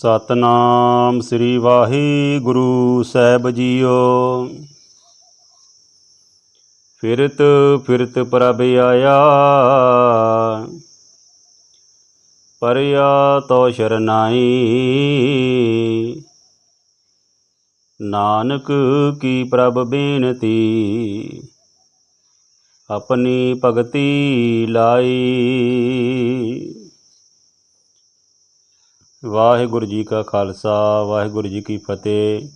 ਸਤਨਾਮ ਸ੍ਰੀ ਵਾਹਿਗੁਰੂ ਸਾਹਿਬ ਜੀਓ। ਫਿਰਤ ਫਿਰਤ ਪ੍ਰਭ ਆਇਆ। ਪਰਿਆ ਤੋ ਸ਼ਰਨਾਈ ਨਾਨਕ ਕੀ ਪ੍ਰਭ ਬੇਨਤੀ। ਆਪਣੀ ਭਗਤੀ ਲਾਈ। ਵਾਹਿਗੁਰੂ ਜੀ ਕਾ ਖਾਲਸਾ, ਵਾਹਿਗੁਰੂ ਜੀ ਕੀ ਫਤਿਹ।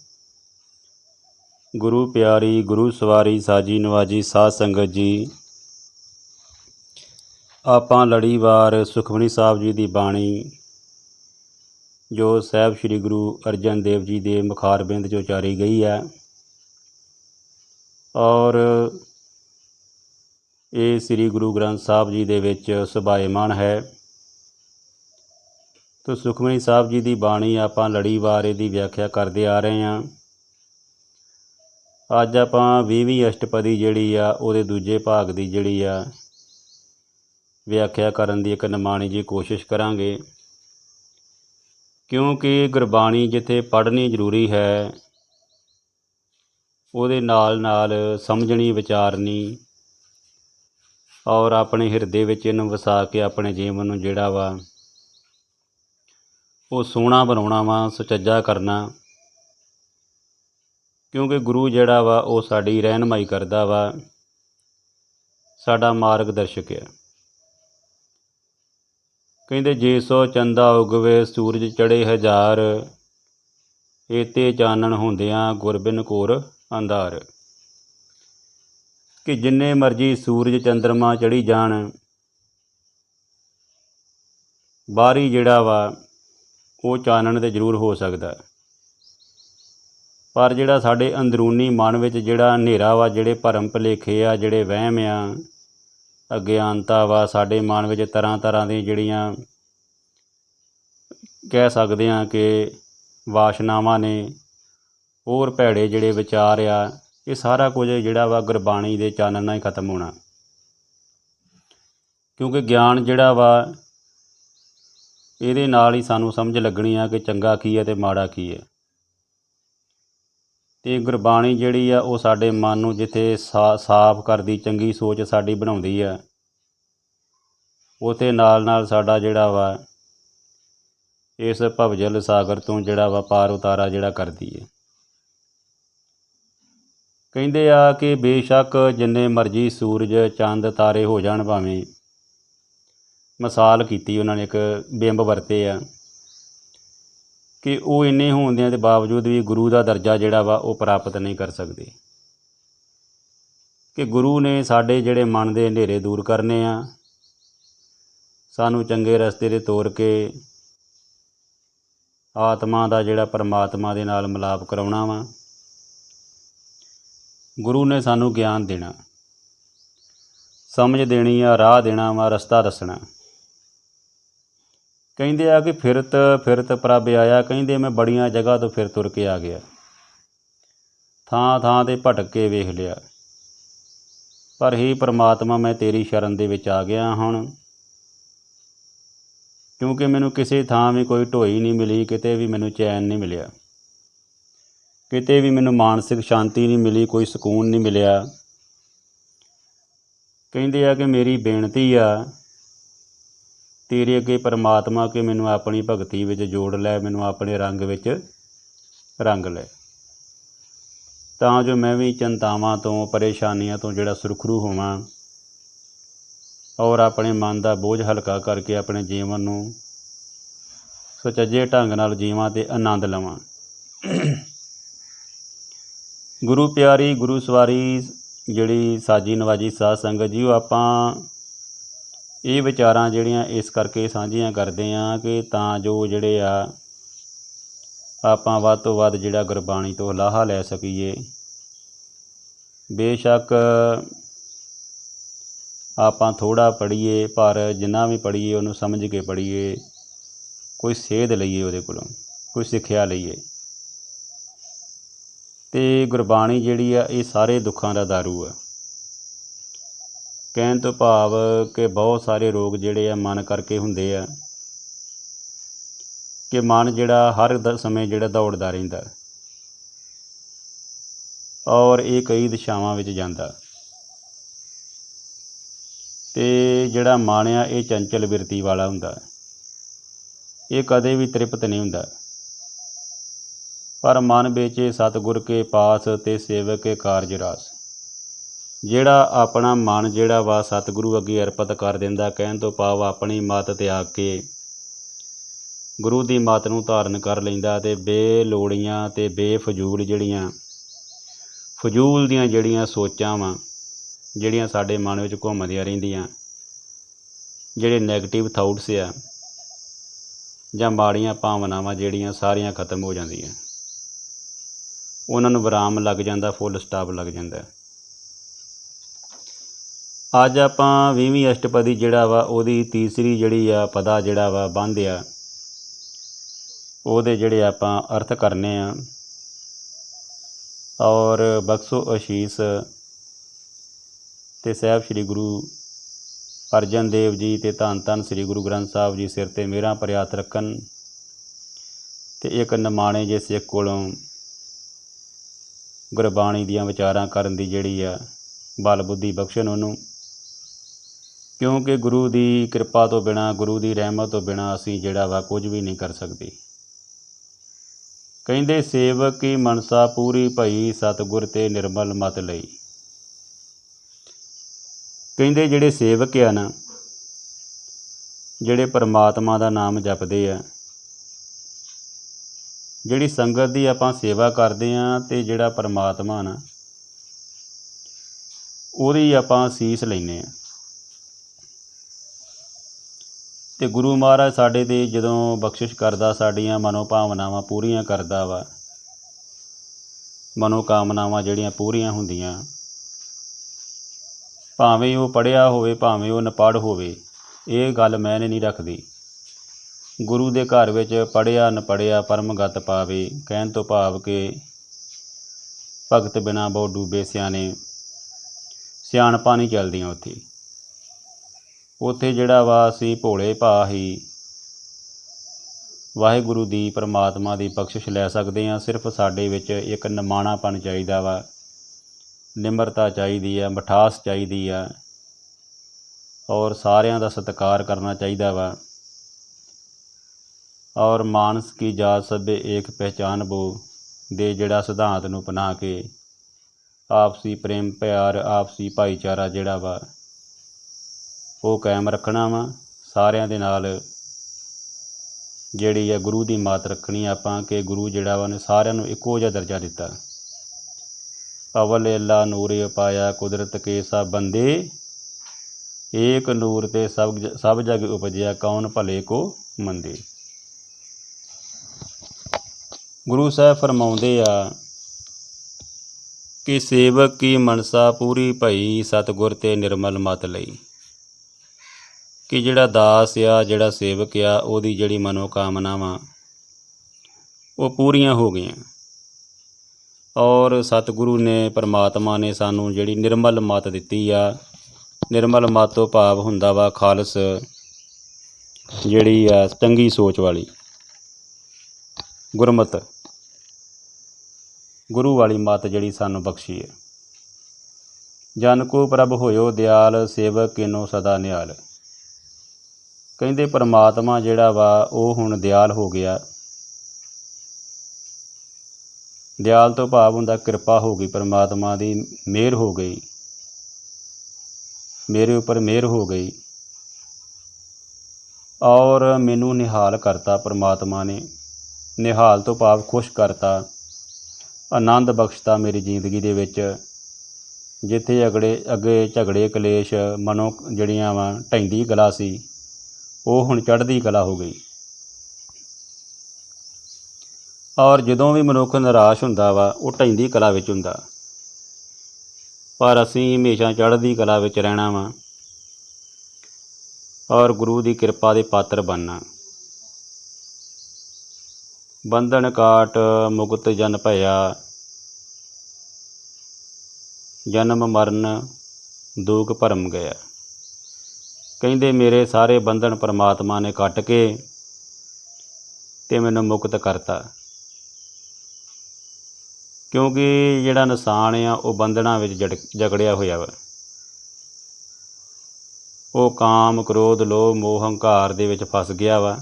ਗੁਰੂ ਪਿਆਰੀ, ਗੁਰੂ ਸਵਾਰੀ, ਸਾਜੀ ਨਵਾਜੀ, ਸਾਧ ਸੰਗਤ ਜੀ। ਆਪਾਂ ਲੜੀਵਾਰ ਸੁਖਮਨੀ ਸਾਹਿਬ ਜੀ ਦੀ ਬਾਣੀ, ਜੋ ਸਾਹਿਬ ਸ੍ਰੀ ਗੁਰੂ ਅਰਜਨ ਦੇਵ ਜੀ ਦੇ ਮੁਖਾਰਬਿੰਦ 'ਚ ਉਚਾਰੀ ਗਈ ਹੈ। ਔਰ ਇਹ ਸ੍ਰੀ ਗੁਰੂ ਗ੍ਰੰਥ ਸਾਹਿਬ ਜੀ ਦੇ ਵਿੱਚ ਸੁਭਾਇਮਾਨ ਹੈ। ਤੋ ਸੁਖਮਨੀ ਸਾਹਿਬ ਜੀ ਦੀ ਬਾਣੀ ਆਪਾਂ ਲੜੀਵਾਰ ਦੀ ਵਿਆਖਿਆ ਕਰਦੇ ਆ ਰਹੇ ਹਾਂ। ਅੱਜ ਆਪਾਂ 20ਵੀਂ ਅਸ਼ਟਪਦੀ ਜਿਹੜੀ ਆ, ਉਹਦੇ ਦੂਜੇ ਭਾਗ ਦੀ ਜਿਹੜੀ ਆ, ਵਿਆਖਿਆ ਕਰਨ ਦੀ ਇੱਕ ਨਿਮਾਣੀ ਜੀ ਕੋਸ਼ਿਸ਼ ਕਰਾਂਗੇ। ਕਿਉਂਕਿ ਗੁਰਬਾਣੀ ਜਿੱਥੇ ਪੜ੍ਹਨੀ ਜ਼ਰੂਰੀ ਹੈ, ਉਹਦੇ ਨਾਲ ਨਾਲ ਸਮਝਣੀ, ਵਿਚਾਰਨੀ ਔਰ ਆਪਣੇ ਹਿਰਦੇ ਵਿੱਚ ਇਹਨੂੰ ਵਸਾ ਕੇ ਆਪਣੇ ਜੀਵਨ ਨੂੰ ਜਿਹੜਾ ਵਾ ਉਹ ਸੋਹਣਾ ਬਣਾਉਣਾ ਵਾ, ਸੁਚੱਜਾ ਕਰਨਾ। ਕਿਉਂਕਿ ਗੁਰੂ ਜਿਹੜਾ ਵਾ, ਉਹ ਸਾਡੀ ਰਹਿਨਮਾਈ ਕਰਦਾ ਵਾ। ਸਾਡਾ ਮਾਰਗਦਰਸ਼ਕ ਹੈ ਕਹਿੰਦੇ, ਜੇ ਸੋ ਚੰਦਾ ਉਗਵੇ, ਸੂਰਜ ਚੜੇ ਹਜ਼ਾਰ, ਏਤੇ ਚਾਨਣ ਹੁੰਦਿਆਂ ਗੁਰਬਿਨ ਘੋਰ ਅੰਧਾਰ। ਕਿ ਜਿੰਨੇ ਮਰਜ਼ੀ ਸੂਰਜ ਚੰਦਰਮਾ ਚੜੀ ਜਾਣ ਬਾਹਰੀ ਜਿਹੜਾ ਵਾ ਉਹ ਚਾਨਣ ਤੇ ਜ਼ਰੂਰ ਹੋ ਸਕਦਾ ਪਰ ਜਿਹੜਾ ਸਾਡੇ ਅੰਦਰੂਨੀ ਮਨ ਵਿੱਚ ਜਿਹੜਾ ਹਨੇਰਾ ਵਾ, ਜਿਹੜੇ ਭਰਮ ਭੁਲੇਖੇ ਆ, ਜਿਹੜੇ ਵਹਿਮ ਆ, ਅਗਿਆਨਤਾ ਵਾ, ਸਾਡੇ ਮਨ ਵਿੱਚ ਤਰ੍ਹਾਂ ਤਰ੍ਹਾਂ ਦੀਆਂ ਜਿਹੜੀਆਂ ਕਹਿ ਸਕਦੇ ਆ ਕਿ ਵਾਸ਼ਨਾਵਾਂ ਨੇ, ਹੋਰ ਭੈੜੇ ਜਿਹੜੇ ਵਿਚਾਰ ਆ, ਇਹ ਸਾਰਾ ਕੁਝ ਜਿਹੜਾ ਵਾ ਗੁਰਬਾਣੀ ਦੇ ਚਾਨਣ ਨਾਲ ਹੀ ਖਤਮ ਹੋਣਾ। ਕਿਉਂਕਿ ਗਿਆਨ ਜਿਹੜਾ ਵਾ ਇਹਦੇ ਨਾਲ ਹੀ ਸਾਨੂੰ ਸਮਝ ਲੱਗਣੀ ਆ ਕਿ ਚੰਗਾ ਕੀ ਹੈ ਤੇ ਮਾੜਾ ਕੀ ਹੈ ਤੇ ਗੁਰਬਾਣੀ ਜਿਹੜੀ ਆ, ਉਹ ਸਾਡੇ ਮਨ ਨੂੰ ਜਿੱਥੇ ਸਾ- ਸਾਫ਼ ਕਰਦੀ, ਚੰਗੀ ਸੋਚ ਸਾਡੀ ਬਣਾਉਂਦੀ ਆ, ਉਥੇ ਨਾਲ ਨਾਲ ਸਾਡਾ ਜਿਹੜਾ ਵਾ, ਇਸ ਭਵਜਲ ਸਾਗਰ ਤੋਂ ਜਿਹੜਾ ਵਾ ਪਾਰ ਉਤਾਰਾ ਜਿਹੜਾ ਕਰਦੀ ਹੈ ਕਹਿੰਦੇ ਆ ਕਿ ਬੇਸ਼ੱਕ ਜਿੰਨੇ ਮਰਜ਼ੀ ਸੂਰਜ, ਚੰਦ, ਤਾਰੇ ਹੋ ਜਾਣ ਭਾਵੇਂ ਮਿਸਾਲ ਕੀਤੀ ਉਹਨਾਂ ਨੇ ਇੱਕ ਬਿੰਬ ਵਰਤੇ ਆ ਕਿ ਉਹ ਇੰਨੇ ਹੋਣ ਦੇ ਬਾਵਜੂਦ ਵੀ ਗੁਰੂ ਦਾ ਦਰਜਾ ਜਿਹੜਾ ਵਾ ਉਹ ਪ੍ਰਾਪਤ ਨਹੀਂ ਕਰ ਸਕਦੇ। ਕਿ ਗੁਰੂ ਨੇ ਸਾਡੇ ਜਿਹੜੇ ਮਨ ਦੇ ਹਨੇਰੇ ਦੂਰ ਕਰਨੇ ਆ, ਸਾਨੂੰ ਚੰਗੇ ਰਸਤੇ ਦੇ ਤੋਰ ਕੇ ਆਤਮਾ ਦਾ ਜਿਹੜਾ ਪਰਮਾਤਮਾ ਦੇ ਨਾਲ ਮਿਲਾਪ ਕਰਾਉਣਾ ਵਾ, ਗੁਰੂ ਨੇ ਸਾਨੂੰ ਗਿਆਨ ਦੇਣਾ, ਸਮਝ ਦੇਣੀ ਆ, ਰਾਹ ਦੇਣਾ ਵਾ, ਰਸਤਾ ਦੱਸਣਾ। ਕਹਿੰਦੇ ਆ ਕਿ ਫਿਰਤ ਫਿਰਤ ਪ੍ਰਭ ਆਇਆ। ਕਹਿੰਦੇ ਮੈਂ ਬੜੀਆਂ ਜਗ੍ਹਾ ਤੋਂ ਫਿਰ ਤੁਰ ਕੇ ਆ ਗਿਆ। ਥਾਂ ਥਾਂ ਤੇ ਭਟਕ ਕੇ ਵੇਖ ਲਿਆ। ਪਰ ਹੀ ਪ੍ਰਮਾਤਮਾ, ਮੈਂ ਤੇਰੀ ਸ਼ਰਨ ਦੇ ਵਿੱਚ ਆ ਗਿਆ ਹੁਣ। ਕਿਉਂਕਿ ਮੈਨੂੰ ਕਿਸੇ ਥਾਂ ਵੀ ਕੋਈ ਢੋਈ ਨਹੀਂ ਮਿਲੀ, ਕਿਤੇ ਵੀ ਮੈਨੂੰ ਚੈਨ ਨਹੀਂ ਮਿਲਿਆ। ਕਿਤੇ ਵੀ ਮੈਨੂੰ ਮਾਨਸਿਕ ਸ਼ਾਂਤੀ ਨਹੀਂ ਮਿਲੀ, ਕੋਈ ਸਕੂਨ ਨਹੀਂ ਮਿਲਿਆ। ਕਹਿੰਦੇ ਆ ਕਿ ਮੇਰੀ ਬੇਨਤੀ ਆ ਤੇਰੇ ਅੱਗੇ ਪਰਮਾਤਮਾ ਕਿ ਮੈਨੂੰ ਆਪਣੀ ਭਗਤੀ ਵਿੱਚ ਜੋੜ ਲੈ, ਮੈਨੂੰ ਆਪਣੇ ਰੰਗ ਵਿੱਚ ਰੰਗ ਲੈ। ਤਾਂ ਜੋ ਮੈਂ ਵੀ ਚਿੰਤਾਵਾਂ ਤੋਂ, ਪਰੇਸ਼ਾਨੀਆਂ ਤੋਂ ਜਿਹੜਾ ਸੁਰਖਰੂ ਹੋਵਾਂ ਔਰ ਆਪਣੇ ਮਨ ਦਾ ਬੋਝ ਹਲਕਾ ਕਰਕੇ ਆਪਣੇ ਜੀਵਨ ਨੂੰ ਸੁਚੱਜੇ ਢੰਗ ਨਾਲ ਜੀਵਾਂ ਤੇ ਆਨੰਦ ਲਵਾਂ। ਗੁਰੂ ਪਿਆਰੀ, ਗੁਰੂ ਸਵਾਰੀ, ਜਿਹੜੀ ਸਾਜੀ ਨਵਾਜੀ ਸਾਧ ਸੰਗਤ ਜੀ, ਉਹ ਆਪਾਂ ਇਹ ਵਿਚਾਰਾਂ ਜਿਹੜੀਆਂ ਇਸ ਕਰਕੇ ਸਾਂਝੀਆਂ ਕਰਦੇ ਆਂ ਕਿ ਤਾਂ ਜੋ ਜਿਹੜੇ ਆ ਆਪਾਂ ਵੱਧ ਤੋਂ ਵੱਧ ਜਿਹੜਾ ਗੁਰਬਾਣੀ ਤੋਂ ਲਾਹਾ ਲੈ ਸਕੀਏ। ਬੇਸ਼ੱਕ ਆਪਾਂ ਥੋੜਾ ਪੜ੍ਹੀਏ, ਪਰ ਜਿੰਨਾ ਵੀ ਪੜ੍ਹੀਏ ਉਹਨੂੰ ਸਮਝ ਕੇ ਪੜ੍ਹੀਏ, ਕੋਈ ਸੇਧ ਲਈਏ ਉਹਦੇ ਕੋਲੋਂ, ਕੋਈ ਸਿੱਖਿਆ ਲਈਏ। ਤੇ ਗੁਰਬਾਣੀ ਜਿਹੜੀ ਆ ਇਹ ਸਾਰੇ ਦੁੱਖਾਂ ਦਾ ਦਾਰੂ ਆ। ਕਹਿਣ ਤੋਂ ਭਾਵ ਕਿ ਬਹੁਤ ਸਾਰੇ ਰੋਗ ਜਿਹੜੇ ਆ ਮਨ ਕਰਕੇ ਹੁੰਦੇ ਆ, ਕਿ ਮਨ ਜਿਹੜਾ ਹਰ ਦ, ਸਮੇਂ ਜਿਹੜਾ ਦੌੜਦਾ ਰਹਿੰਦਾ। ਔਰ ਇਹ ਕਈ ਦਿਸ਼ਾਵਾਂ ਵਿੱਚ ਜਾਂਦਾ। ਤੇ ਜਿਹੜਾ ਮਨ ਆ, ਇਹ ਚੰਚਲ ਬਿਰਤੀ ਵਾਲਾ ਹੁੰਦਾ। ਇਹ ਕਦੇ ਵੀ ਤ੍ਰਿਪਤ ਨਹੀਂ ਹੁੰਦਾ। ਪਰ ਮਨ ਵਿੱਚ ਸਤਿਗੁਰ ਕੇ ਪਾਸ ਤੇ ਸੇਵਕ ਕੇ ਕਾਰਜ ਰਾਸ। ਜਿਹੜਾ ਆਪਣਾ ਮਨ ਜਿਹੜਾ ਵਾ ਸਤਿਗੁਰੂ ਅੱਗੇ ਅਰਪਿਤ ਕਰ ਦਿੰਦਾ, ਕਹਿਣ ਤੋਂ ਭਾਵ ਆਪਣੀ ਮਤ ਤਿਆਗ ਕੇ ਗੁਰੂ ਦੀ ਮਤ ਨੂੰ ਧਾਰਨ ਕਰ ਲੈਂਦਾ ਤੇ ਬੇਲੋੜੀਆਂ ਤੇ ਬੇਫਜ਼ੂਲ ਜਿਹੜੀਆਂ, ਫਜ਼ੂਲ ਦੀਆਂ ਜਿਹੜੀਆਂ ਸੋਚਾਂ ਵਾ, ਜਿਹੜੀਆਂ ਸਾਡੇ ਮਨ ਵਿੱਚ ਘੁੰਮਦੀਆਂ ਰਹਿੰਦੀਆਂ, ਜਿਹੜੇ 네ਗੇਟਿਵ ਥਾਟਸ ਆ, ਜਾਂ ਮਾੜੀਆਂ ਭਾਵਨਾਵਾਂ ਜਿਹੜੀਆਂ ਸਾਰੀਆਂ ਖਤਮ ਹੋ ਜਾਂਦੀਆਂ। ਉਹਨਾਂ ਨੂੰ ਵਿਰਾਮ ਲੱਗ ਜਾਂਦਾ ਫੁੱਲ ਸਟਾਪ ਲੱਗ ਜਾਂਦਾ। ਅੱਜ ਆਪਾਂ 20ਵੀਂ ਅਸ਼ਟਪਦੀ ਜਿਹੜਾ ਵਾ, ਉਹਦੀ ਤੀਸਰੀ ਜਿਹੜੀ ਆ ਪਦਾ ਜਿਹੜਾ ਵਾ ਬੰਦ ਆ, ਉਹਦੇ ਜਿਹੜੇ ਆਪਾਂ ਅਰਥ ਕਰਨੇ ਆ। ਔਰ ਬਖਸ਼ੋ ਅਸ਼ੀਸ ਤੇ ਸਾਹਿਬ ਸ੍ਰੀ ਗੁਰੂ ਅਰਜਨ ਦੇਵ ਜੀ ਤੇ ਧੰਨ ਧੰਨ ਸ੍ਰੀ ਗੁਰੂ ਗ੍ਰੰਥ ਸਾਹਿਬ ਜੀ ਸਿਰ ਤੇ ਮੇਰਾ ਪ੍ਰਿਆਤ ਰੱਖਣ ਤੇ ਇੱਕ ਨਮਾਣੇ ਜੇ ਸਿੱਖ ਕੋਲੋਂ ਗੁਰਬਾਣੀ ਦੀਆਂ ਵਿਚਾਰਾਂ ਕਰਨ ਦੀ ਜਿਹੜੀ ਆ, ਬਲ ਬੁੱਧੀ ਬਖਸ਼ਣ ਉਹਨੂੰ। ਕਿਉਂਕਿ ਗੁਰੂ ਦੀ ਕਿਰਪਾ ਤੋਂ ਬਿਨਾ, ਗੁਰੂ ਦੀ ਰਹਿਮਤ ਤੋਂ ਬਿਨਾ ਅਸੀਂ ਜਿਹੜਾ ਵਾ ਕੁਝ ਵੀ ਨਹੀਂ ਕਰ ਸਕਦੇ। ਕਹਿੰਦੇ, ਸੇਵਕ ਕੀ ਮਨਸਾ ਪੂਰੀ ਭਈ ਸਤਿਗੁਰ ਤੇ ਨਿਰਮਲ ਮਤ ਲਈ। ਕਹਿੰਦੇ, ਜਿਹੜੇ ਸੇਵਕ ਆ ਨਾ ਜਿਹੜੇ ਪਰਮਾਤਮਾ ਦਾ ਨਾਮ ਜਪਦੇ ਆ, ਜਿਹੜੀ ਸੰਗਤ ਦੀ ਆਪਾਂ ਸੇਵਾ ਕਰਦੇ ਆ ਤੇ ਜਿਹੜਾ ਪਰਮਾਤਮਾ ਨਾ, ਉਹਦੀ ਆਪਾਂ ਸੀਸ ਲੈਨੇ ਆ। ਤੇ ਗੁਰੂ ਮਹਾਰਾਜ ਸਾਡੇ ਤੇ ਜਦੋਂ ਬਖਸ਼ਿਸ਼ ਕਰਦਾ, ਸਾਡੀਆਂ ਮਨੋ ਭਾਵਨਾਵਾਂ ਪੂਰੀਆਂ ਕਰਦਾ ਵਾ ਮਨੋ ਕਾਮਨਾਵਾਂ ਜਿਹੜੀਆਂ ਪੂਰੀਆਂ ਹੁੰਦੀਆਂ, ਭਾਵੇਂ ਉਹ ਪੜਿਆ ਹੋਵੇ, ਭਾਵੇਂ ਉਹ ਨਪੜ ਹੋਵੇ, ਇਹ ਗੱਲ ਮੈਂ ਨਹੀਂ ਰੱਖਦੀ। ਗੁਰੂ ਦੇ ਘਰ ਵਿੱਚ ਪੜਿਆ ਨਪੜਿਆ ਪਰਮਗਤ ਪਾਵੇ, ਕਹਿਣ ਤੋਂ ਭਾਵ ਕਿ ਭਗਤ ਬਿਨਾ ਬਹੁ ਡੂਬੇ ਸਿਆਣੇ, ਸਿਆਣਪਾਂ ਨਹੀਂ ਚੱਲਦੀਆਂ ਉੱਥੇ। ਉੱਥੇ ਜਿਹੜਾ ਵਾ ਅਸੀਂ ਭੋਲੇ ਭਾ ਹੀ ਵਾਹਿਗੁਰੂ ਦੀ ਪਰਮਾਤਮਾ ਦੀ ਬਖਸ਼ਿਸ਼ ਲੈ ਸਕਦੇ ਹਾਂ। ਸਿਰਫ ਸਾਡੇ ਵਿੱਚ ਇੱਕ ਨਿਮਾਣਾਪਣ ਚਾਹੀਦਾ ਵਾ, ਨਿਮਰਤਾ ਚਾਹੀਦੀ ਆ, ਮਠਾਸ ਚਾਹੀਦੀ ਆ ਔਰ ਸਾਰਿਆਂ ਦਾ ਸਤਿਕਾਰ ਕਰਨਾ ਚਾਹੀਦਾ ਵਾ। ਔਰ ਮਾਨਸ ਕੀ ਜਾਤ ਸਭੇ ਏਕ ਪਹਿਚਾਨ ਬੋ ਦੇ ਜਿਹੜਾ ਸਿਧਾਂਤ ਨੂੰ ਅਪਣਾ ਕੇ ਆਪਸੀ ਪ੍ਰੇਮ, ਪਿਆਰ, ਆਪਸੀ ਭਾਈਚਾਰਾ ਜਿਹੜਾ ਵਾ ਉਹ ਕਾਇਮ ਰੱਖਣਾ ਵਾ। ਸਾਰਿਆਂ ਦੇ ਨਾਲ ਜਿਹੜੀ ਆ ਗੁਰੂ ਦੀ ਮਾਤ ਰੱਖਣੀ ਆਪਾਂ ਕਿ ਗੁਰੂ ਜਿਹੜਾ ਵਾ ਨੇ ਸਾਰਿਆਂ ਨੂੰ ਇੱਕੋ ਜਿਹਾ ਦਰਜਾ ਦਿੱਤਾ। ਅਵਲ ਅੱਲਾ ਨੂਰ ਪਾਇਆ ਕੁਦਰਤ ਕੇ ਸਭ ਬੰਦੇ, ਏਕ ਨੂਰ ਤੇ ਸਭ ਜ- ਸਭ ਜਗ ਉਪਜਿਆ ਕੌਣ ਭਲੇ ਕੋ ਮੰਦੇ। ਗੁਰੂ ਸਾਹਿਬ ਫਰਮਾਉਂਦੇ ਆ ਕਿ ਸੇਵਕ ਕੀ ਮਨਸਾ ਪੂਰੀ ਭਈ ਸਤਿਗੁਰ ਤੇ ਨਿਰਮਲ ਮਤ ਲਈ। ਕਿ ਜਿਹੜਾ ਦਾਸ ਆ, ਜਿਹੜਾ ਸੇਵਕ ਆ, ਉਹਦੀ ਜਿਹੜੀ ਮਨੋ ਕਾਮਨਾਵਾਂ ਉਹ ਪੂਰੀਆਂ ਹੋ ਗਈਆਂ। ਔਰ ਸਤਿਗੁਰੂ ਨੇ, ਪਰਮਾਤਮਾ ਨੇ ਸਾਨੂੰ ਜਿਹੜੀ ਨਿਰਮਲ ਮਤ ਦਿੱਤੀ ਆ, ਨਿਰਮਲ ਮਤ ਤੋਂ ਭਾਵ ਹੁੰਦਾ ਵਾ ਖਾਲਸ, ਜਿਹੜੀ ਆ ਚੰਗੀ ਸੋਚ ਵਾਲੀ, ਗੁਰਮਤ, ਗੁਰੂ ਵਾਲੀ ਮਤ ਜਿਹੜੀ ਸਾਨੂੰ ਬਖਸ਼ੀ ਹੈ। ਜਨ ਕੋ ਪ੍ਰਭ ਹੋਇਓ ਦਿਆਲ, ਸੇਵਕ ਕਿਨੋ ਸਦਾ ਨਿਹਾਲ। ਕਹਿੰਦੇ ਪਰਮਾਤਮਾ ਜਿਹੜਾ ਵਾ, ਉਹ ਹੁਣ ਦਿਆਲ ਹੋ ਗਿਆ। ਦਿਆਲ ਤੋਂ ਭਾਵ ਹੁੰਦਾ ਕਿਰਪਾ ਹੋ ਗਈ, ਪਰਮਾਤਮਾ ਦੀ ਮਿਹਰ ਹੋ ਗਈ। ਮੇਰੇ ਉੱਪਰ ਮਿਹਰ ਹੋ ਗਈ। ਔਰ ਮੈਨੂੰ ਨਿਹਾਲ ਕਰਤਾ ਪਰਮਾਤਮਾ ਨੇ। ਨਿਹਾਲ ਤੋਂ ਭਾਵ ਖੁਸ਼ ਕਰਤਾ। ਆਨੰਦ ਬਖਸ਼ਤਾ ਮੇਰੀ ਜ਼ਿੰਦਗੀ ਦੇ ਵਿੱਚ। ਜਿੱਥੇ ਅਗੜੇ, ਅੱਗੇ ਝਗੜੇ, ਕਲੇਸ਼, ਮਨੋ ਜਿਹੜੀਆਂ ਵਾ ਢੈਂਦੀ ਕਲਾ ਸੀ। ਉਹ ਹੁਣ ਚੜ੍ਹਦੀ ਕਲਾ ਹੋ ਗਈ। ਔਰ ਜਦੋਂ ਵੀ ਮਨੁੱਖ ਨਿਰਾਸ਼ ਹੁੰਦਾ ਵਾ, ਉਹ ਢੈਂਦੀ ਕਲਾ ਵਿੱਚ ਹੁੰਦਾ। ਪਰ ਅਸੀਂ ਹਮੇਸ਼ਾ ਚੜ੍ਹਦੀ ਕਲਾ ਵਿੱਚ ਰਹਿਣਾ ਵਾ। ਔਰ ਗੁਰੂ ਦੀ ਕਿਰਪਾ ਦੇ ਪਾਤਰ ਬਣਨਾ। ਬੰਧਨ ਕਾਟ ਮੁਕਤ ਜਨ ਭਇਆ। ਜਨਮ ਮਰਨ ਦੁਖ ਭਰਮ ਗਿਆ। ਕਹਿੰਦੇ, ਮੇਰੇ ਸਾਰੇ ਬੰਧਨ ਪਰਮਾਤਮਾ ਨੇ ਕੱਟ ਕੇ ਤੇ ਮੈਨੂੰ ਮੁਕਤ ਕਰਤਾ। ਕਿਉਂਕਿ ਜਿਹੜਾ ਇਨਸਾਨ ਆ, ਉਹ ਬੰਧਨਾਂ ਵਿੱਚ ਜੜ, ਜਕੜਿਆ ਹੋਇਆ ਵਾ। ਉਹ ਕਾਮ, ਕ੍ਰੋਧ, ਲੋਭ, ਮੋਹ, ਹੰਕਾਰ ਦੇ ਵਿੱਚ ਫਸ ਗਿਆ ਵਾ।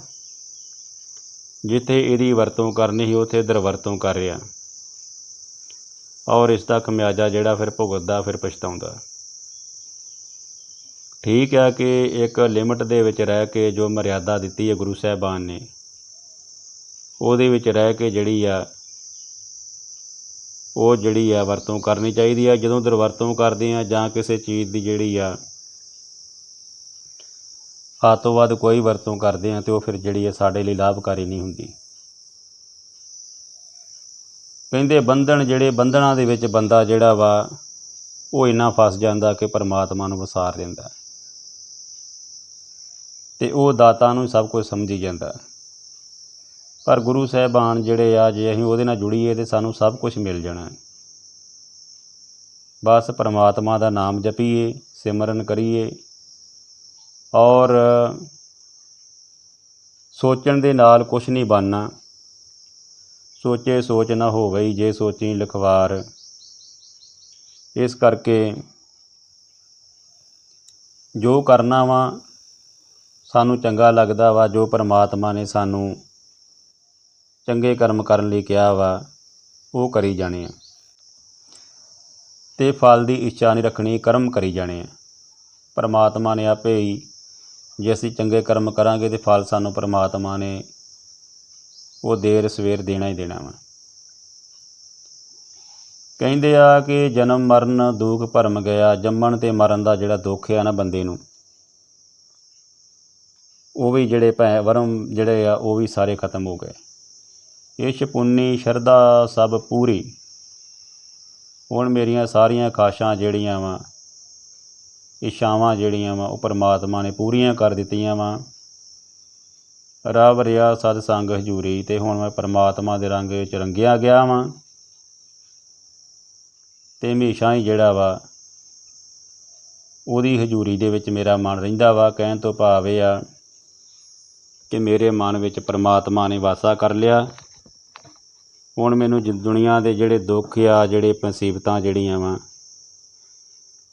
ਜਿੱਥੇ ਇਹਦੀ ਵਰਤੋਂ ਕਰਨੀ ਸੀ, ਉੱਥੇ ਦੁਰਵਰਤੋਂ ਕਰ ਰਿਹਾ। ਔਰ ਇਸ ਦਾ ਖਮਿਆਜਾ ਜਿਹੜਾ ਫਿਰ ਭੁਗਤਦਾ, ਫਿਰ ਪਛਤਾਉਂਦਾ। ਠੀਕ ਹੈ ਕਿ ਇੱਕ ਲਿਮਟ ਦੇ ਵਿੱਚ ਰਹਿ ਕੇ ਜੋ ਮਰਿਆਦਾ ਦਿੱਤੀ ਹੈ ਗੁਰੂ ਸਾਹਿਬਾਨ ਨੇ, ਉਹਦੇ ਵਿੱਚ ਰਹਿ ਕੇ ਜਿਹੜੀ ਆ, ਉਹ ਜਿਹੜੀ ਆ ਵਰਤੋਂ ਕਰਨੀ ਚਾਹੀਦੀ ਆ। ਜਦੋਂ ਦੁਰਵਰਤੋਂ ਕਰਦੇ ਆ ਜਾਂ ਕਿਸੇ ਚੀਜ਼ ਦੀ ਜਿਹੜੀ ਆ ਹੱਦ ਤੋਂ ਵੱਧ ਕੋਈ ਵਰਤੋਂ ਕਰਦੇ ਆ ਤੇ ਉਹ ਫਿਰ ਜਿਹੜੀ ਆ ਸਾਡੇ ਲਈ ਲਾਭਕਾਰੀ ਨਹੀਂ ਹੁੰਦੀ। ਕਹਿੰਦੇ ਬੰਧਨ ਜਿਹੜੇ ਬੰਧਨਾਂ ਦੇ ਵਿੱਚ ਬੰਦਾ ਜਿਹੜਾ ਵਾ, ਉਹ ਇੰਨਾ ਫਸ ਜਾਂਦਾ ਕਿ ਪਰਮਾਤਮਾ ਨੂੰ ਵਿਸਾਰ ਦਿੰਦਾ। ਤੇ ਉਹ ਦਾਤਾ ਨੂੰ ਸਭ ਕੁਝ ਸਮਝੀ ਜਾਂਦਾ ਪਰ ਗੁਰੂ ਸਾਹਿਬਾਨ ਜਿਹੜੇ ਆ, ਜੇ ਅਸੀਂ ਉਹਦੇ ਨਾਲ ਜੁੜੀਏ ਤੇ ਸਾਨੂੰ ਸਭ ਕੁਝ ਮਿਲ ਜਾਣਾ ਹੈ। ਬਸ ਪਰਮਾਤਮਾ ਦਾ ਨਾਮ ਜਪੀਏ, ਸਿਮਰਨ ਕਰੀਏ ਔਰ ਸੋਚਣ ਦੇ ਨਾਲ ਕੁਝ ਨਹੀਂ ਬਣਨਾ। ਸੋਚੇ ਸੋਚ ਨਾ ਹੋਵੇ ਜੇ ਸੋਚੀ ਲਖਵਾਰ। ਇਸ ਕਰਕੇ ਜੋ ਕਰਨਾ ਵਾ ਸਾਨੂੰ ਚੰਗਾ ਲੱਗਦਾ ਵਾ ਜੋ ਪਰਮਾਤਮਾ ਨੇ ਸਾਨੂੰ ਚੰਗੇ ਕਰਮ ਕਰਨ ਲਈ ਕਿਹਾ ਵਾ, ਉਹ ਕਰੀ ਜਾਣੇ ਆ। ਤੇ ਫਲ ਦੀ ਇੱਛਾ ਨਹੀਂ ਰੱਖਣੀ, ਕਰਮ ਕਰੀ ਜਾਣੇ ਆ। ਪਰਮਾਤਮਾ ਨੇ ਆਪੇ ਹੀ, ਜੇ ਅਸੀਂ ਚੰਗੇ ਕਰਮ ਕਰਾਂਗੇ ਤੇ ਫਲ ਸਾਨੂੰ ਪਰਮਾਤਮਾ ਨੇ ਉਹ ਦੇਰ ਸਵੇਰ ਦੇਣਾ ਹੀ ਦੇਣਾ ਵਾ। ਕਹਿੰਦੇ ਆ ਕਿ ਜਨਮ ਮਰਨ ਦੁੱਖ ਭਰਮ ਗਿਆ, ਜੰਮਣ ਤੇ ਮਰਨ ਦਾ ਜਿਹੜਾ ਦੁੱਖ ਆ ਨਾ ਬੰਦੇ ਨੂੰ ਉਹ ਵੀ ਜਿਹੜੇ ਭੈ ਵਰਮ ਜਿਹੜੇ ਆ, ਉਹ ਵੀ ਸਾਰੇ ਖਤਮ ਹੋ ਗਏ। ਇਸ਼ ਪੁੰਨੀ ਸ਼ਰਧਾ ਸਭ ਪੂਰੀ। ਹੁਣ ਮੇਰੀਆਂ ਸਾਰੀਆਂ ਖਾਸ਼ਾਂ ਜਿਹੜੀਆਂ ਵਾ, ਇਛਾਵਾਂ ਜਿਹੜੀਆਂ ਵਾ, ਉਹ ਪਰਮਾਤਮਾ ਨੇ ਪੂਰੀਆਂ ਕਰ ਦਿੱਤੀਆਂ ਵਾ। ਰਬ ਰਿਆ ਸਤ ਸੰਗ ਹਜੂਰੀ, ਤੇ ਹੁਣ ਮੈਂ ਪਰਮਾਤਮਾ ਦੇ ਰੰਗ ਵਿੱਚ ਰੰਗਿਆ ਗਿਆ ਵਾਂ। ਤੇ ਹਮੇਸ਼ਾ ਹੀ ਜਿਹੜਾ ਵਾ, ਉਹਦੀ ਹਜੂਰੀ ਦੇ ਵਿੱਚ ਮੇਰਾ ਮਨ ਰਹਿੰਦਾ ਵਾ, ਕਹਿਣ ਤੋਂ ਭਾਵ ਇਹ ਆ ਕਿ ਮੇਰੇ ਮਨ ਵਿੱਚ ਪਰਮਾਤਮਾ ਨੇ ਵਾਸਾ ਕਰ ਲਿਆ। ਹੁਣ ਮੈਨੂੰ ਜਿ- ਦੁਨੀਆ ਦੇ ਜਿਹੜੇ ਦੁੱਖ ਆ, ਜਿਹੜੇ ਮੁਸੀਬਤਾਂ ਜਿਹੜੀਆਂ ਵਾ,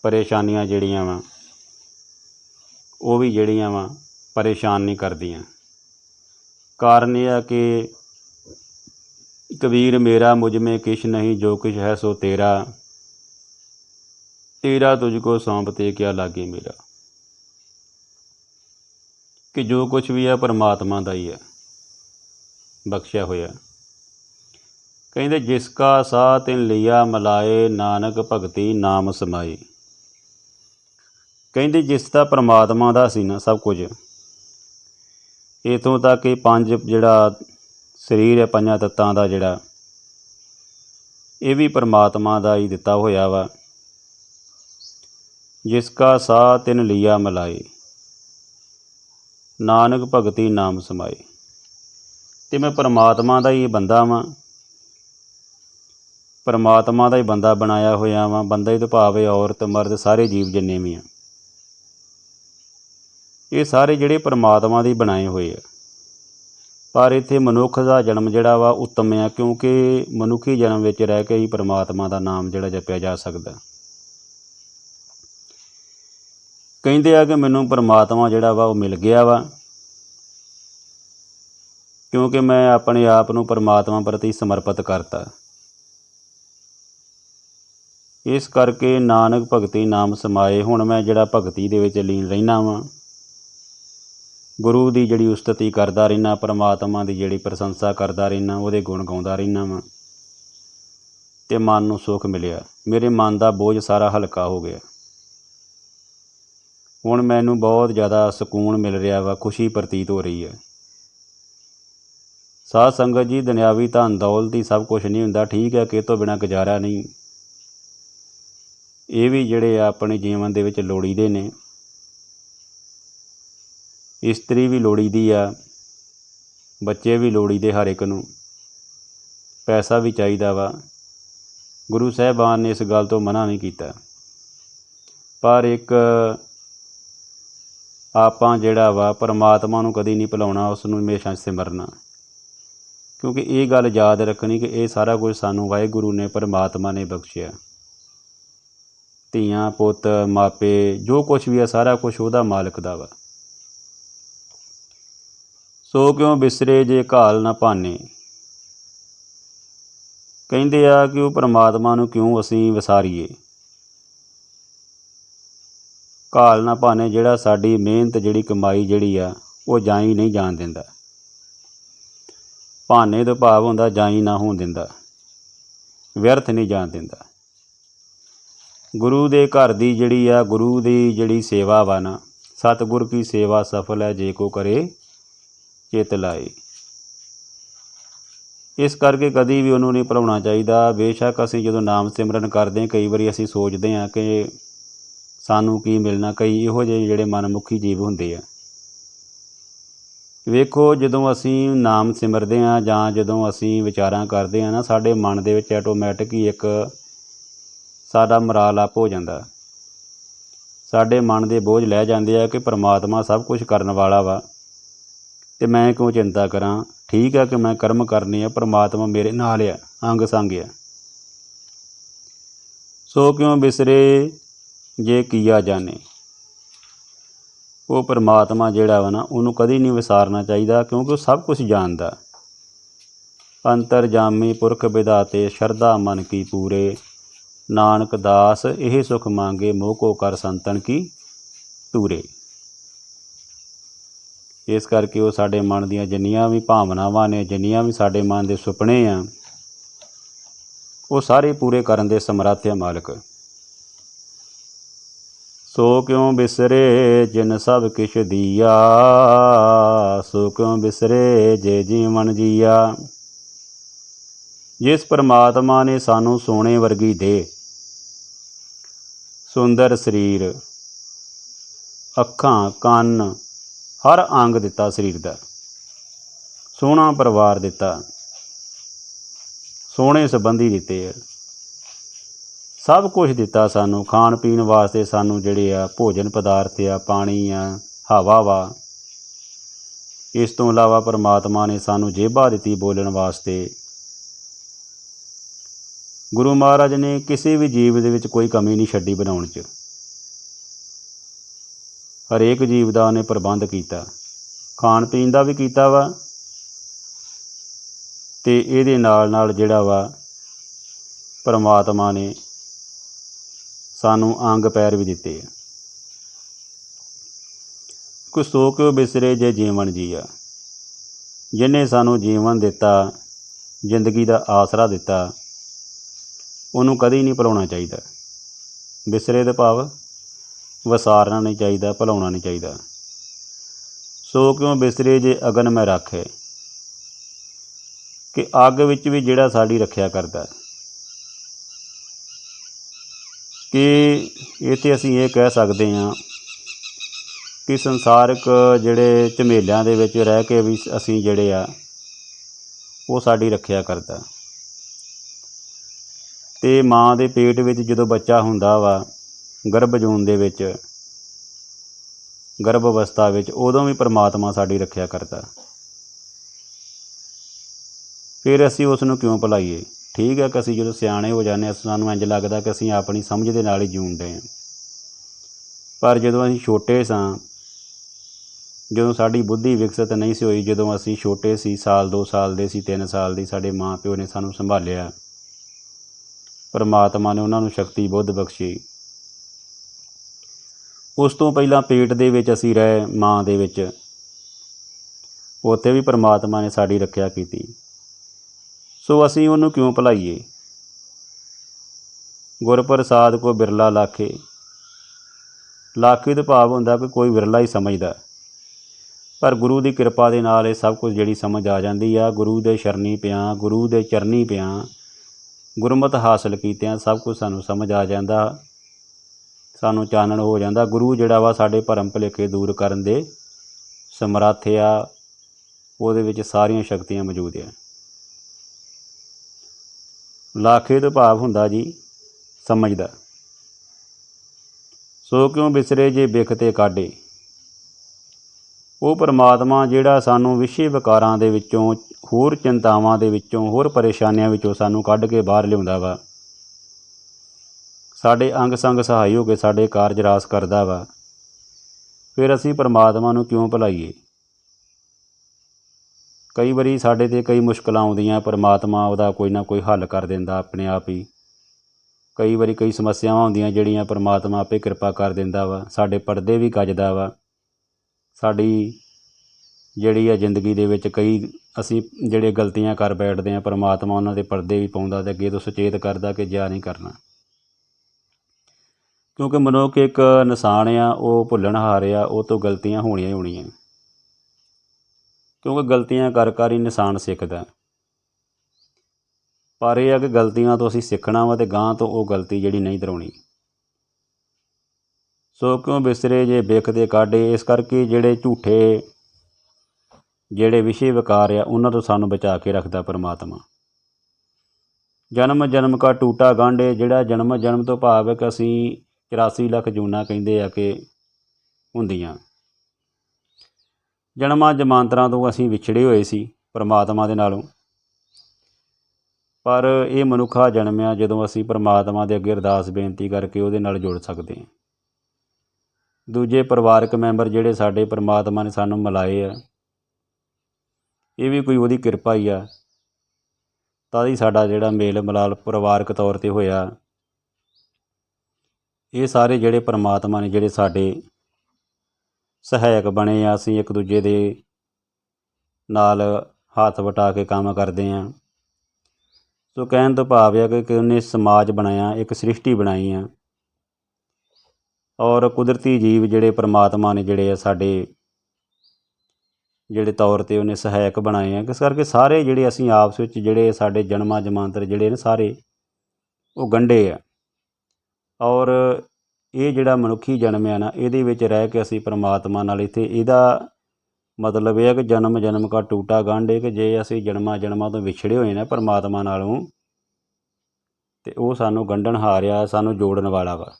ਪਰੇਸ਼ਾਨੀਆਂ ਜਿਹੜੀਆਂ ਵਾ, ਉਹ ਵੀ ਜਿਹੜੀਆਂ ਵਾ ਪਰੇਸ਼ਾਨ ਨਹੀਂ ਕਰਦੀਆਂ। ਕਾਰਨ ਇਹ ਆ ਕਿ ਕਬੀਰ ਮੇਰਾ ਮੁਝ ਮੇ ਕਿਛ ਨਹੀਂ, ਜੋ ਕੁਛ ਹੈ ਸੋ ਤੇਰਾ। ਤੇਰਾ ਤੁਝ ਕੋ ਸੌਂਪ ਤੇ ਕਿਆ ਲਾਗੇ ਮੇਰਾ। ਕਿ ਜੋ ਕੁਛ ਵੀ ਆ ਪਰਮਾਤਮਾ ਦਾ ਹੀ ਹੈ ਬਖਸ਼ਿਆ ਹੋਇਆ। ਕਹਿੰਦੇ, ਜਿਸ ਕਾ ਸਾਹ ਤਿਨ ਲਿਆ ਮਲਾਏ, ਨਾਨਕ ਭਗਤੀ ਨਾਮ ਸਮਾਏ। ਕਹਿੰਦੇ, ਜਿਸ ਦਾ ਪਰਮਾਤਮਾ ਦਾ ਸੀ ਨਾ ਸਭ ਕੁਝ ਇਥੋਂ ਤੱਕ ਇਹ ਪੰਜ ਜਿਹੜਾ ਸਰੀਰ ਹੈ, ਪੰਜਾਂ ਤੱਤਾਂ ਦਾ ਜਿਹੜਾ, ਇਹ ਵੀ ਪਰਮਾਤਮਾ ਦਾ ਹੀ ਦਿੱਤਾ ਹੋਇਆ ਵਾ। ਜਿਸ ਕਾ ਸਾਹ ਤਿਨ ਲਿਆ ਮਲਾਏ। ਨਾਨਕ ਭਗਤੀ ਨਾਮ ਸਮਾਏ। ਤੇ ਮੈਂ ਪਰਮਾਤਮਾ ਦਾ ਹੀ ਬੰਦਾ ਵਾਂ। ਪਰਮਾਤਮਾ ਦਾ ਹੀ ਬੰਦਾ ਬਣਾਇਆ ਹੋਇਆ ਵਾਂ। ਬੰਦਾ ਹੀ ਤਾਂ ਭਾਵੇਂ ਔਰਤ, ਮਰਦ, ਸਾਰੇ ਜੀਵ ਜਿੰਨੇ ਵੀ ਆ। ਇਹ ਸਾਰੇ ਜਿਹੜੇ ਪਰਮਾਤਮਾ ਦੇ ਬਣਾਏ ਹੋਏ ਆ। ਪਰ ਇੱਥੇ ਮਨੁੱਖ ਦਾ ਜਨਮ ਜਿਹੜਾ ਵਾ, ਉੱਤਮ ਆ, ਕਿਉਂਕਿ ਮਨੁੱਖੀ ਜਨਮ ਵਿੱਚ ਰਹਿ ਕੇ ਹੀ ਪਰਮਾਤਮਾ ਦਾ ਨਾਮ ਜਿਹੜਾ ਜਪਿਆ ਜਾ ਸਕਦਾ। ਕਹਿੰਦੇ ਆ ਕਿ ਮੈਨੂੰ ਪਰਮਾਤਮਾ ਜਿਹੜਾ ਵਾ ਉਹ ਮਿਲ ਗਿਆ ਵਾ। ਕਿਉਂਕਿ ਮੈਂ ਆਪਣੇ ਆਪ ਨੂੰ ਪਰਮਾਤਮਾ ਪ੍ਰਤੀ ਸਮਰਪਿਤ ਕਰਤਾ। ਇਸ ਕਰਕੇ ਨਾਨਕ ਭਗਤੀ ਨਾਮ ਸਮਾਏ। ਹੁਣ ਮੈਂ ਜਿਹੜਾ ਭਗਤੀ ਦੇ ਵਿੱਚ ਲੀਨ ਰਹਿਣਾ ਵਾਂ, ਗੁਰੂ ਦੀ ਜਿਹੜੀ ਉਸਤਤੀ ਕਰਦਾ ਰਹਿਣਾ, ਪਰਮਾਤਮਾ ਦੀ ਜਿਹੜੀ ਪ੍ਰਸ਼ੰਸਾ ਕਰਦਾ ਰਹਿਣਾ, ਉਹਦੇ ਗੁਣ ਗਾਉਂਦਾ ਰਹਿਣਾ ਵਾਂ, ਤੇ ਮਨ ਨੂੰ ਸੁੱਖ ਮਿਲਿਆ। ਮੇਰੇ ਮਨ ਦਾ ਬੋਝ ਸਾਰਾ ਹਲਕਾ ਹੋ ਗਿਆ। ਹੁਣ ਮੈਨੂੰ ਬਹੁਤ ਜ਼ਿਆਦਾ ਸਕੂਨ ਮਿਲ ਰਿਹਾ ਵਾ, ਖੁਸ਼ੀ ਪ੍ਰਤੀਤ ਹੋ ਰਹੀ ਹੈ। ਸਾਧ ਸੰਗਤ ਜੀ, ਦੁਨਿਆਵੀ ਧਨ ਦੌਲਤ ਹੀ ਸਭ ਕੁਝ ਨਹੀਂ ਹੁੰਦਾ, ਠੀਕ ਹੈ ਕਿ ਇਹ ਤੋਂ ਬਿਨਾ ਗੁਜ਼ਾਰਾ ਨਹੀਂ। ਇਹ ਵੀ ਜਿਹੜੇ ਆ ਆਪਣੇ ਜੀਵਨ ਦੇ ਵਿੱਚ ਲੋੜੀਦੇ ਨੇ। ਇਸਤਰੀ ਵੀ ਲੋੜੀਦੀ ਆ, ਬੱਚੇ ਵੀ ਲੋੜੀਦੇ ਹਰ ਇੱਕ ਨੂੰ। ਪੈਸਾ ਵੀ ਚਾਹੀਦਾ ਵਾ। ਗੁਰੂ ਸਾਹਿਬਾਨ ਨੇ ਇਸ ਗੱਲ ਤੋਂ ਮਨਾ ਨਹੀਂ ਕੀਤਾ। ਪਰ ਇੱਕ ਆਪਾਂ ਜਿਹੜਾ ਵਾ ਪਰਮਾਤਮਾ ਨੂੰ ਕਦੀ ਨਹੀਂ ਭੁਲਾਉਣਾ, ਉਸ ਨੂੰ ਹਮੇਸ਼ਾ ਸਿਮਰਨਾ। ਕਿਉਂਕਿ ਇਹ ਗੱਲ ਯਾਦ ਰੱਖਣੀ ਕਿ ਇਹ ਸਾਰਾ ਕੁਝ ਸਾਨੂੰ ਵਾਹਿਗੁਰੂ ਨੇ, ਪਰਮਾਤਮਾ ਨੇ ਬਖਸ਼ਿਆ। ਧੀਆਂ, ਪੁੱਤ, ਮਾਪੇ, ਜੋ ਕੁਝ ਵੀ ਹੈ ਸਾਰਾ ਕੁਝ ਉਹਦਾ ਮਾਲਕ ਦਾ ਵਾ। ਸੋ ਕਿਉਂ ਬਿਸਰੇ ਜੇ ਘਾਲ ਨਾ ਭਾਨੇ? ਕਹਿੰਦੇ ਆ ਕਿ ਉਹ ਪਰਮਾਤਮਾ ਨੂੰ ਕਿਉਂ ਅਸੀਂ ਵਿਸਾਰੀਏ? ਘਾਲ ਨਾ ਭਾਨੇ ਜਿਹੜਾ ਸਾਡੀ ਮਿਹਨਤ, ਜਿਹੜੀ ਕਮਾਈ ਜਿਹੜੀ ਆ, ਉਹ ਜਾਈ ਨਹੀਂ ਜਾਣ ਦਿੰਦਾ। ਭਾਨੇ ਤੋਂ ਭਾਵ ਹੁੰਦਾ ਜਾਈ ਨਾ ਹੋਣ ਦਿੰਦਾ। ਵਿਅਰਥ ਨਹੀਂ ਜਾਣ ਦਿੰਦਾ। ਗੁਰੂ ਦੇ ਘਰ ਦੀ ਜਿਹੜੀ ਆ, ਗੁਰੂ ਦੀ ਜਿਹੜੀ ਸੇਵਾ ਵਾ ਨਾ, ਸਤਿਗੁਰ ਕੀ ਸੇਵਾ ਸਫਲ ਹੈ, ਜੇ ਕੋ ਕਰੇ, ਚਿਤ ਲਾਏ। ਇਸ ਕਰਕੇ ਕਦੀ ਵੀ ਉਹਨੂੰ ਨਹੀਂ ਭੁਲਾਉਣਾ ਚਾਹੀਦਾ। ਬੇਸ਼ੱਕ ਅਸੀਂ ਜਦੋਂ ਨਾਮ ਸਿਮਰਨ ਕਰਦੇ ਹਾਂ, ਕਈ ਵਾਰੀ ਅਸੀਂ ਸੋਚਦੇ ਹਾਂ ਕਿ ਸਾਨੂੰ ਕੀ ਮਿਲਣਾ, ਕਈ ਇਹੋ ਜਿਹੇ ਜਿਹੜੇ ਮਨਮੁਖੀ ਜੀਵ ਹੁੰਦੇ ਆ। ਵੇਖੋ, ਜਦੋਂ ਅਸੀਂ ਨਾਮ ਸਿਮਰਦੇ ਹਾਂ ਜਾਂ ਜਦੋਂ ਅਸੀਂ ਵਿਚਾਰਾਂ ਕਰਦੇ ਹਾਂ ਨਾ, ਸਾਡੇ ਮਨ ਦੇ ਵਿੱਚ ਆਟੋਮੈਟਿਕ ਹੀ ਇੱਕ ਸਾਡਾ ਮਰਾਲ ਆਪ ਹੋ ਜਾਂਦਾ। ਸਾਡੇ ਮਨ ਦੇ ਬੋਝ ਲੈ ਜਾਂਦੇ ਆ ਕਿ ਪ੍ਰਮਾਤਮਾ ਸਭ ਕੁਝ ਕਰਨ ਵਾਲਾ ਵਾ। ਤੇ ਮੈਂ ਕਿਉਂ ਚਿੰਤਾ ਕਰਾਂ? ਠੀਕ ਆ ਕਿ ਮੈਂ ਕਰਮ ਕਰਨੇ ਆ, ਪ੍ਰਮਾਤਮਾ ਮੇਰੇ ਨਾਲ ਆ ਅੰਗ ਸੰਗ ਆ। ਸੋ ਕਿਉਂ ਬਿਸਰੇ ਜੇ ਕੀਆ ਜਾਣੇ। ਉਹ ਪਰਮਾਤਮਾ ਜਿਹੜਾ ਵਾ ਨਾ, ਉਹਨੂੰ ਕਦੀ ਨਹੀਂ ਵਿਸਾਰਨਾ ਚਾਹੀਦਾ, ਕਿਉਂਕਿ ਉਹ ਸਭ ਕੁਝ ਜਾਣਦਾ। ਅੰਤਰ ਜਾਮੀ ਪੁਰਖ ਵਿਦਾਤੇ ਸ਼ਰਧਾ ਮਨ ਕੀ ਪੂਰੇ। ਨਾਨਕ ਦਾਸ, ਇਹ ਸੁਖ ਮੰਗੇ, ਮੋਹ ਕੋ ਕਰ ਸੰਤਨ ਕੀ ਤੂਰੇ ਇਸ ਕਰਕੇ ਉਹ ਸਾਡੇ ਮਨ ਦੀਆਂ ਜਿੰਨੀਆਂ ਵੀ ਭਾਵਨਾਵਾਂ ਨੇ, ਜਿੰਨੀਆਂ ਵੀ ਸਾਡੇ ਮਨ ਦੇ ਸੁਪਨੇ ਆ, ਉਹ ਸਾਰੇ ਪੂਰੇ ਕਰਨ ਦੇ ਸਮਰੱਥ ਹੈ ਮਾਲਕ। ਸੋ ਕਿਉ ਬਿਸਰੇ ਜਿਨ ਸਭ ਕਿਛ ਦੀਆ? ਸੋ ਕਿਉ ਬਿਸਰੇ ਜੇ ਜੀਵਨ ਜੀਆ? ਜਿਸ ਪਰਮਾਤਮਾ ਨੇ ਸਾਨੂੰ ਸੋਨੇ ਵਰਗੀ ਦੇ। ਸੁੰਦਰ ਸਰੀਰ, ਅੱਖਾਂ, ਕੰਨ, ਹਰ ਅੰਗ ਦਿੱਤਾ ਸਰੀਰ ਦਾ। ਸੋਹਣਾ ਪਰਿਵਾਰ ਦਿੱਤਾ। ਸੋਹਣੇ ਸੰਬੰਧੀ ਦਿੱਤੇ ਸਭ ਕੁਝ ਦਿੱਤਾ ਸਾਨੂੰ, ਖਾਣ ਪੀਣ ਵਾਸਤੇ ਸਾਨੂੰ ਜਿਹੜੇ ਆ, ਭੋਜਨ ਪਦਾਰਥ ਆ, ਪਾਣੀ ਆ, ਹਵਾ ਵਾ। ਇਸ ਤੋਂ ਇਲਾਵਾ ਪਰਮਾਤਮਾ ਨੇ ਸਾਨੂੰ ਜੇਬਾ ਦਿੱਤੀ ਬੋਲਣ ਵਾਸਤੇ। ਗੁਰੂ ਮਹਾਰਾਜ ਨੇ ਕਿਸੇ ਵੀ ਜੀਵ ਦੇ ਵਿੱਚ ਕੋਈ ਕਮੀ ਨਹੀਂ ਛੱਡੀ ਬਣਾਉਣ 'ਚ। ਹਰੇਕ ਜੀਵ ਦਾ ਉਹਨੇ ਪ੍ਰਬੰਧ ਕੀਤਾ। ਖਾਣ ਪੀਣ ਦਾ ਵੀ ਕੀਤਾ ਵਾ। ਤੇ ਇਹਦੇ ਨਾਲ ਨਾਲ ਜਿਹੜਾ ਵਾ, ਪਰਮਾਤਮਾ ਨੇ ਸਾਨੂੰ ਅੰਗ ਪੈਰ ਵੀ ਦਿੱਤੇ ਆ। ਕੁ ਸੋ ਬਿਸਰੇ ਜੇ ਜੀਵਨ ਜੀਆ। ਜਿਨੇ ਸਾਨੂੰ ਜੀਵਨ ਦਿੱਤਾ, ਜ਼ਿੰਦਗੀ ਦਾ ਆਸਰਾ ਦਿੱਤਾ, ਉਹਨੂੰ ਕਦੀ ਨਹੀਂ ਭੁਲਾਉਣਾ ਚਾਹੀਦਾ। ਬਿਸਰੇ ਦਾ ਭਾਵ, ਵਸਾਰਨਾ ਨਹੀਂ ਚਾਹੀਦਾ, ਭੁਲਾਉਣਾ ਨਹੀਂ ਚਾਹੀਦਾ। ਸੋ ਕਿਉਂ ਬਿਸਰੇ ਜੇ ਅਗਨ ਮੈਂ ਰੱਖੇ? ਕਿ ਅੱਗ ਵਿੱਚ ਵੀ ਜਿਹੜਾ ਸਾਡੀ ਰੱਖਿਆ ਕਰਦਾ। ਕਿ ਇੱਥੇ ਅਸੀਂ ਇਹ ਕਹਿ ਸਕਦੇ ਹਾਂ ਕਿ ਸੰਸਾਰਕ ਜਿਹੜੇ ਝਮੇਲਿਆਂ ਦੇ ਵਿੱਚ ਰਹਿ ਕੇ ਵੀ ਅਸੀਂ ਜਿਹੜੇ ਆ, ਉਹ ਸਾਡੀ ਰੱਖਿਆ ਕਰਦਾ। ਤੇ ਮਾਂ ਦੇ ਪੇਟ ਵਿੱਚ ਜਦੋਂ ਬੱਚਾ ਹੁੰਦਾ ਵਾ, ਗਰਭ ਜੂਨ ਦੇ ਵਿੱਚ, ਗਰਭ ਅਵਸਥਾ ਵਿੱਚ, ਉਦੋਂ ਵੀ ਪ੍ਰਮਾਤਮਾ ਸਾਡੀ ਰੱਖਿਆ ਕਰਦਾ। ਫਿਰ ਅਸੀਂ ਉਸ ਨੂੰ ਕਿਉਂ ਭੁਲਾਈਏ? ਠੀਕ ਹੈ ਕਿ ਅਸੀਂ ਜਦੋਂ ਸਿਆਣੇ ਹੋ ਜਾਂਦੇ ਹਾਂ, ਸਾਨੂੰ ਇੰਜ ਲੱਗਦਾ ਕਿ ਅਸੀਂ ਆਪਣੀ ਸਮਝ ਦੇ ਨਾਲ ਹੀ ਜੂਣਦੇ ਹਾਂ। ਪਰ ਜਦੋਂ ਅਸੀਂ ਛੋਟੇ ਸਾਂ, ਜਦੋਂ ਸਾਡੀ ਬੁੱਧੀ ਵਿਕਸਿਤ ਨਹੀਂ ਸੀ ਹੋਈ, ਜਦੋਂ ਅਸੀਂ ਛੋਟੇ ਸੀ, ਸਾਲ 2 ਸਾਲ ਦੇ ਸੀ 3 ਸਾਲ ਦੀ, ਸਾਡੇ ਮਾਂ ਪਿਓ ਨੇ ਸਾਨੂੰ ਸੰਭਾਲਿਆ। ਪਰਮਾਤਮਾ ਨੇ ਉਹਨਾਂ ਨੂੰ ਸ਼ਕਤੀ ਬੁੱਧ ਬਖਸ਼ੀ। ਉਸ ਤੋਂ ਪਹਿਲਾਂ ਪੇਟ ਦੇ ਵਿੱਚ ਅਸੀਂ ਰਹੇ, ਮਾਂ ਦੇ ਵਿੱਚ। ਉੱਥੇ ਵੀ ਪਰਮਾਤਮਾ ਨੇ ਸਾਡੀ ਰੱਖਿਆ ਕੀਤੀ। ਸੋ ਅਸੀਂ ਉਹਨੂੰ ਕਿਉਂ ਭੁਲਾਈਏ? ਗੁਰਪ੍ਰਸਾਦ ਕੋ ਬਿਰਲਾ ਲਾਖੇ। ਲਾਖੇ ਤੋਂ ਭਾਵ ਹੁੰਦਾ ਕਿ ਕੋਈ ਵਿਰਲਾ ਹੀ ਸਮਝਦਾ। ਪਰ ਗੁਰੂ ਦੀ ਕਿਰਪਾ ਦੇ ਨਾਲ ਇਹ ਸਭ ਕੁਝ ਜਿਹੜੀ ਸਮਝ ਆ ਜਾਂਦੀ ਆ। ਗੁਰੂ ਦੇ ਸ਼ਰਨੀ ਪਿਆ, ਗੁਰੂ ਦੇ ਚਰਨੀ ਪਿਆ, ਗੁਰਮਤ ਹਾਸਲ ਕੀਤਿਆਂ ਸਭ ਕੁਝ ਸਾਨੂੰ ਸਮਝ ਆ ਜਾਂਦਾ। ਸਾਨੂੰ ਚਾਨਣ ਹੋ ਜਾਂਦਾ। ਗੁਰੂ ਜਿਹੜਾ ਵਾ ਸਾਡੇ ਭਰਮ ਭੁਲੇਖੇ ਦੂਰ ਕਰਨ ਦੇ ਸਮਰੱਥ ਆ। ਉਹਦੇ ਵਿੱਚ ਸਾਰੀਆਂ ਸ਼ਕਤੀਆਂ ਮੌਜੂਦ ਆ। ਲਾਖੇ ਤੋਂ ਭਾਵ ਹੁੰਦਾ ਜੀ, ਸਮਝਦਾ। ਸੋ ਕਿਉਂ ਵਿਸਰੇ ਜੇ ਬਿਖ ਤੇ ਕਾਢੇ? ਉਹ ਪਰਮਾਤਮਾ ਜਿਹੜਾ ਸਾਨੂੰ ਵਿਸ਼ੇ ਵਿਕਾਰਾਂ ਦੇ ਵਿੱਚੋਂ, ਹੋਰ ਚਿੰਤਾਵਾਂ ਦੇ ਵਿੱਚੋਂ, ਹੋਰ ਪਰੇਸ਼ਾਨੀਆਂ ਵਿੱਚੋਂ ਸਾਨੂੰ ਕੱਢ ਕੇ ਬਾਹਰ ਲਿਆਉਂਦਾ ਵਾ। ਸਾਡੇ ਅੰਗ ਸੰਗ ਸਹਾਈ ਹੋ ਕੇ ਸਾਡੇ ਕਾਰਜ ਰਾਸ ਕਰਦਾ ਵਾ। ਫਿਰ ਅਸੀਂ ਪਰਮਾਤਮਾ ਨੂੰ ਕਿਉਂ ਭੁਲਾਈਏ? ਕਈ ਵਾਰੀ ਸਾਡੇ ਤੇ ਕਈ ਮੁਸ਼ਕਲਾਂ ਆਉਂਦੀਆਂ, ਪਰਮਾਤਮਾ ਉਹਦਾ ਕੋਈ ਨਾ ਕੋਈ ਹੱਲ ਕਰ ਦਿੰਦਾ ਆਪਣੇ ਆਪ ਹੀ। ਕਈ ਵਾਰੀ ਕਈ ਸਮੱਸਿਆਵਾਂ ਹੁੰਦੀਆਂ ਜਿਹੜੀਆਂ ਪਰਮਾਤਮਾ ਆਪੇ ਕਿਰਪਾ ਕਰ ਦਿੰਦਾ ਵਾ, ਸਾਡੇ ਪਰਦੇ ਵੀ ਕੱਜਦਾ ਵਾ। ਸਾਡੀ ਜਿਹੜੀ ਆ ਜ਼ਿੰਦਗੀ ਦੇ ਵਿੱਚ ਕਈ ਅਸੀਂ ਜਿਹੜੇ ਗਲਤੀਆਂ ਕਰ ਬੈਠਦੇ ਆ, ਪਰਮਾਤਮਾ ਉਹਨਾਂ ਦੇ ਪਰਦੇ ਵੀ ਪਾਉਂਦਾ ਤੇ ਅੱਗੇ ਤੋਂ ਸੁਚੇਤ ਕਰਦਾ ਕਿ ਜਿਆ ਨਹੀਂ ਕਰਨਾ। ਕਿਉਂਕਿ ਮਨੁੱਖ ਇੱਕ ਨਿਸ਼ਾਨ ਆ, ਉਹ ਭੁੱਲਣਹਾਰ ਆ, ਉਹ ਤੋਂ ਗਲਤੀਆਂ ਹੋਣੀਆਂ ਹੀ ਹੋਣੀਆਂ। ਕਿਉਂਕਿ ਗਲਤੀਆਂ ਕਰ ਕਰ ਹੀ ਇਨਸਾਨ ਸਿੱਖਦਾ ਪਰ ਇਹ ਆ ਕਿ ਗਲਤੀਆਂ ਤੋਂ ਅਸੀਂ ਸਿੱਖਣਾ ਵਾ ਤੇ ਗਾਂ ਤੋਂ ਉਹ ਗਲਤੀ ਜਿਹੜੀ ਨਹੀਂ ਦਰਾਉਣੀ। ਸੋ ਕਿਉਂ ਬਿਸਰੇ ਜੇ ਬਿਖ ਕਾਢੇ, ਇਸ ਕਰਕੇ ਜਿਹੜੇ ਝੂਠੇ, ਜਿਹੜੇ ਵਿਸ਼ੇ ਵਿਕਾਰ ਆ, ਉਹਨਾਂ ਤੋਂ ਸਾਨੂੰ ਬਚਾ ਕੇ ਰੱਖਦਾ ਪਰਮਾਤਮਾ। ਜਨਮ ਜਨਮ ਕਾ ਟੂਟਾ ਗਾਂਢੇ, ਜਿਹੜਾ ਜਨਮ ਜਨਮ ਤੋਂ ਭਾਵ ਹੈ ਕਿ ਅਸੀਂ 84 ਲੱਖ ਜੂਨਾ ਕਹਿੰਦੇ ਆ ਕਿ ਹੁੰਦੀਆਂ। ਜਨਮਾਂ ਜਮਾਂਤਰਾਂ ਤੋਂ ਅਸੀਂ ਵਿਛੜੇ ਹੋਏ ਸੀ ਪਰਮਾਤਮਾ ਦੇ ਨਾਲੋਂ। ਪਰ ਇਹ ਮਨੁੱਖਾ ਜਨਮਿਆ ਜਦੋਂ ਅਸੀਂ ਪਰਮਾਤਮਾ ਦੇ ਅੱਗੇ ਅਰਦਾਸ ਬੇਨਤੀ ਕਰਕੇ ਉਹਦੇ ਨਾਲ ਜੁੜ ਸਕਦੇ ਹਾਂ। ਦੂਜੇ ਪਰਿਵਾਰਕ ਮੈਂਬਰ ਜਿਹੜੇ ਸਾਡੇ ਪਰਮਾਤਮਾ ਨੇ ਸਾਨੂੰ ਮਿਲਾਏ ਆ, ਇਹ ਵੀ ਕੋਈ ਉਹਦੀ ਕਿਰਪਾ ਹੀ ਆ। ਤਾਂ ਹੀ ਸਾਡਾ ਜਿਹੜਾ ਮੇਲ ਮਿਲਾਪ ਪਰਿਵਾਰਕ ਤੌਰ ਤੇ ਹੋਇਆ। ਇਹ ਸਾਰੇ ਜਿਹੜੇ ਪਰਮਾਤਮਾ ਨੇ, ਜਿਹੜੇ ਸਾਡੇ ਸਹਾਇਕ ਬਣੇ ਆ, ਅਸੀਂ ਇੱਕ ਦੂਜੇ ਦੇ ਨਾਲ ਹੱਥ ਵਟਾ ਕੇ ਕੰਮ ਕਰਦੇ ਆ। ਸੋ ਕਹਿਣ ਤੋਂ ਭਾਵ ਹੈ ਕਿ ਉਹਨੇ ਸਮਾਜ ਬਣਾਇਆ, ਇੱਕ ਸ੍ਰਿਸ਼ਟੀ ਬਣਾਈ ਆ। ਔਰ ਕੁਦਰਤੀ ਜੀਵ ਜਿਹੜੇ ਪਰਮਾਤਮਾ ਨੇ ਜਿਹੜੇ ਆ ਸਾਡੇ ਜਿਹੜੇ ਤੌਰ ਤੇ ਉਹਨੇ ਸਹਾਇਕ ਬਣਾਏ ਆ ਇਸ ਕਰਕੇ ਸਾਰੇ ਜਿਹੜੇ ਅਸੀਂ ਆਪਸ ਵਿੱਚ ਜਿਹੜੇ ਸਾਡੇ ਜਨਮਾਂ ਜਮਾਂਤਰ ਜਿਹੜੇ ਨੇ ਸਾਰੇ ਉਹ ਗੰਢੇ ਆ। ਔਰ ਇਹ ਜਿਹੜਾ ਮਨੁੱਖੀ ਜਨਮ ਆ ਨਾ, ਇਹਦੇ ਵਿੱਚ ਰਹਿ ਕੇ ਅਸੀਂ ਪਰਮਾਤਮਾ ਨਾਲ ਇੱਥੇ ਇਹਦਾ ਮਤਲਬ ਇਹ ਹੈ ਕਿ ਜਨਮ ਜਨਮ ਕਾ ਟੂਟਾ ਗੰਢੇ ਕਿ ਜੇ ਅਸੀਂ ਜਨਮਾਂ ਜਨਮਾਂ ਤੋਂ ਵਿਛੜੇ ਹੋਏ ਨੇ ਪਰਮਾਤਮਾ ਨਾਲੋਂ, ਤੇ ਉਹ ਸਾਨੂੰ ਗੰਢਣ ਹਾਰਿਆ, ਸਾਨੂੰ ਜੋੜਨ ਵਾਲਾ ਵਾ।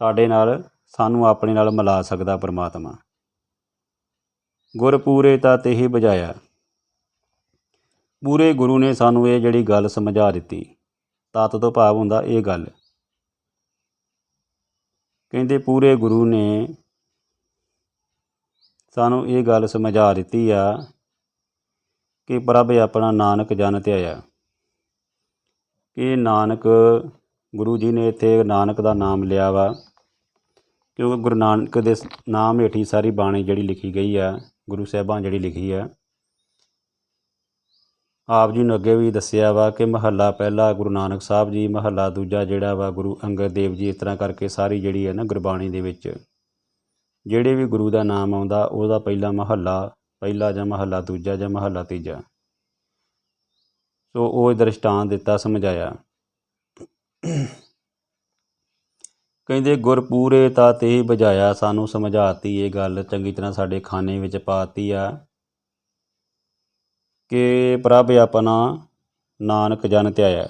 ਸਾਡੇ ਨਾਲ ਸਾਨੂੰ ਆਪਣੇ ਨਾਲ ਮਿਲਾ ਸਕਦਾ ਪਰਮਾਤਮਾ। ਗੁਰ ਪੂਰੇ ਤਾਂ ਤੇ ਹੀ ਬਜਾਇਆ ਪੂਰੇ ਗੁਰੂ ਨੇ ਸਾਨੂੰ ਇਹ ਜਿਹੜੀ ਗੱਲ ਸਮਝਾ ਦਿੱਤੀ। ਤਤ ਤੋਂ ਭਾਵ ਹੁੰਦਾ ਇਹ ਗੱਲ। ਕਹਿੰਦੇ ਪੂਰੇ ਗੁਰੂ ਨੇ ਸਾਨੂੰ ਇਹ ਗੱਲ ਸਮਝਾ ਦਿੱਤੀ ਆ ਕਿ ਪ੍ਰਭ ਆਪਣਾ ਨਾਨਕ ਜਨ ਧਿਆਇਆ ਕਿ ਨਾਨਕ ਗੁਰੂ ਜੀ ਨੇ ਇੱਥੇ ਨਾਨਕ ਦਾ ਨਾਮ ਲਿਆ ਵਾ, ਕਿਉਂਕਿ ਗੁਰੂ ਨਾਨਕ ਦੇ ਨਾਮ ਹੇਠ ਹੀ ਸਾਰੀ ਬਾਣੀ ਜਿਹੜੀ ਲਿਖੀ ਗਈ ਆ, ਗੁਰੂ ਸਾਹਿਬਾਂ ਜਿਹੜੀ ਲਿਖੀ ਆ ਆਪ ਜੀ ਨੂੰ ਅੱਗੇ ਵੀ ਦੱਸਿਆ ਵਾ ਕਿ ਮਹੱਲਾ ਪਹਿਲਾ ਗੁਰੂ ਨਾਨਕ ਸਾਹਿਬ ਜੀ, ਮਹੱਲਾ ਦੂਜਾ ਜਿਹੜਾ ਵਾ ਗੁਰੂ ਅੰਗਦ ਦੇਵ ਜੀ, ਇਸ ਤਰ੍ਹਾਂ ਕਰਕੇ ਸਾਰੀ ਜਿਹੜੀ ਹੈ ਨਾ ਗੁਰਬਾਣੀ ਦੇ ਵਿੱਚ। ਜਿਹੜੇ ਵੀ ਗੁਰੂ ਦਾ ਨਾਮ ਆਉਂਦਾ, ਉਹਦਾ ਪਹਿਲਾ ਮਹੱਲਾ, ਪਹਿਲਾ ਜਾਂ ਮਹੱਲਾ ਦੂਜਾ ਜਾਂ ਮਹੱਲਾ ਤੀਜਾ। ਸੋ ਉਹ ਦ੍ਰਿਸ਼ਟਾਂਤ ਦਿੱਤਾ, ਸਮਝਾਇਆ। ਕਹਿੰਦੇ, ਗੁਰ ਪੂਰੇ ਤਾਂ ਤੇ ਹੀ ਬੁਝਾਇਆ, ਸਾਨੂੰ ਸਮਝਾਤੀ ਇਹ ਗੱਲ, ਚੰਗੀ ਤਰ੍ਹਾਂ ਸਾਡੇ ਖਾਨੇ ਵਿੱਚ ਪਾਤੀ ਆ। ਕਿ ਪ੍ਰਭ ਆਪਣਾ ਨਾਨਕ ਜਨ ਧਿਆਇਆ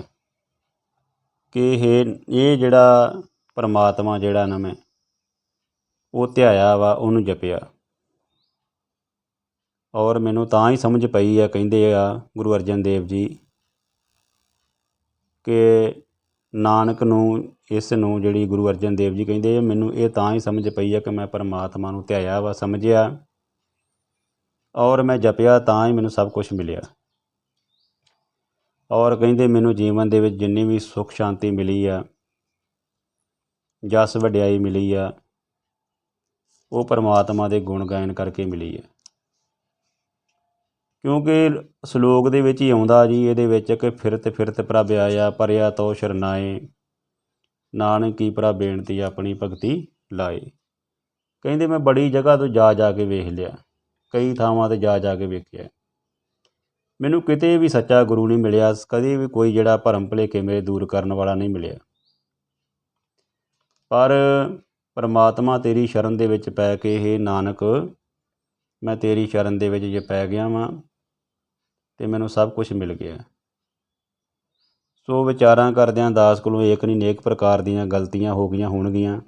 ਕਿ ਇਹ ਇਹ ਜਿਹੜਾ ਪਰਮਾਤਮਾ ਜਿਹੜਾ ਨਾ ਮੈਂ ਉਹ ਧਿਆਇਆ ਵਾ, ਉਹਨੂੰ ਜਪਿਆ। ਔਰ ਮੈਨੂੰ ਤਾਂ ਹੀ ਸਮਝ ਪਈ ਆ ਕਹਿੰਦੇ ਆ ਗੁਰੂ ਅਰਜਨ ਦੇਵ ਜੀ, ਕਿ ਨਾਨਕ ਨੂੰ, ਇਸ ਨੂੰ ਜਿਹੜੀ ਗੁਰੂ ਅਰਜਨ ਦੇਵ ਜੀ ਕਹਿੰਦੇ ਮੈਨੂੰ ਇਹ ਤਾਂ ਹੀ ਸਮਝ ਪਈ ਆ ਕਿ ਮੈਂ ਪਰਮਾਤਮਾ ਨੂੰ ਧਿਆਇਆ ਵਾ, ਸਮਝਿਆ। ਔਰ ਮੈਂ ਜਪਿਆ ਤਾਂ ਹੀ ਮੈਨੂੰ ਸਭ ਕੁਝ ਮਿਲਿਆ। ਔਰ ਕਹਿੰਦੇ ਮੈਨੂੰ ਜੀਵਨ ਦੇ ਵਿੱਚ ਜਿੰਨੀ ਵੀ ਸੁੱਖ ਸ਼ਾਂਤੀ ਮਿਲੀ ਆ, ਜਸ ਵਡਿਆਈ ਮਿਲੀ ਆ, ਉਹ ਪਰਮਾਤਮਾ ਦੇ ਗੁਣ ਗਾਇਨ ਕਰਕੇ ਮਿਲੀ ਆ। ਕਿਉਂਕਿ ਸ਼ਲੋਕ ਦੇ ਵਿੱਚ ਹੀ ਆਉਂਦਾ ਜੀ, ਇਹਦੇ ਵਿੱਚ ਕਿ ਫਿਰਤ ਫਿਰਤ ਪ੍ਰਭ ਆਇਆ, ਪਰਿਆ ਤੋ ਸ਼ਰਨਾਏ, ਨਾਨਕ ਕੀ ਪ੍ਰਭ ਬੇਨਤੀ ਆਪਣੀ ਭਗਤੀ ਲਾਏ। ਕਹਿੰਦੇ ਮੈਂ ਬੜੀ ਜਗ੍ਹਾ ਤੋਂ ਜਾ ਜਾ ਕੇ ਵੇਖ ਲਿਆ। ਕਈ ਥਾਵਾਂ ਤੇ ਜਾ ਜਾ ਕੇ ਵੇਖਿਆ। ਮੈਨੂੰ ਕਿਤੇ ਵੀ ਸੱਚਾ ਗੁਰੂ ਨਹੀਂ ਮਿਲਿਆ, ਕਦੇ ਵੀ ਕੋਈ ਜਿਹੜਾ ਭਰਮ ਭੁਲੇਖੇ ਮੇਰੇ ਦੂਰ ਕਰਨ ਵਾਲਾ ਨਹੀਂ ਮਿਲਿਆ। ਪਰ ਪਰਮਾਤਮਾ ਤੇਰੀ ਸ਼ਰਨ ਦੇ ਵਿੱਚ ਪੈ ਕੇ ਇਹ ਨਾਨਕ, ਮੈਂ ਤੇਰੀ ਸ਼ਰਨ ਦੇ ਵਿੱਚ ਜੇ ਪੈ ਗਿਆ ਵਾਂ, ਤੇ ਮੈਨੂੰ ਸਭ ਕੁਝ ਮਿਲ ਗਿਆ। ਸੋ ਵਿਚਾਰਾਂ ਕਰਦਿਆਂ ਦਾਸ ਕੋਲੋਂ ਏਕ ਨਹੀਂ ਨੇਕ ਪ੍ਰਕਾਰ ਦੀਆਂ ਗਲਤੀਆਂ ਹੋ ਗਈਆਂ ਹੋਣਗੀਆਂ।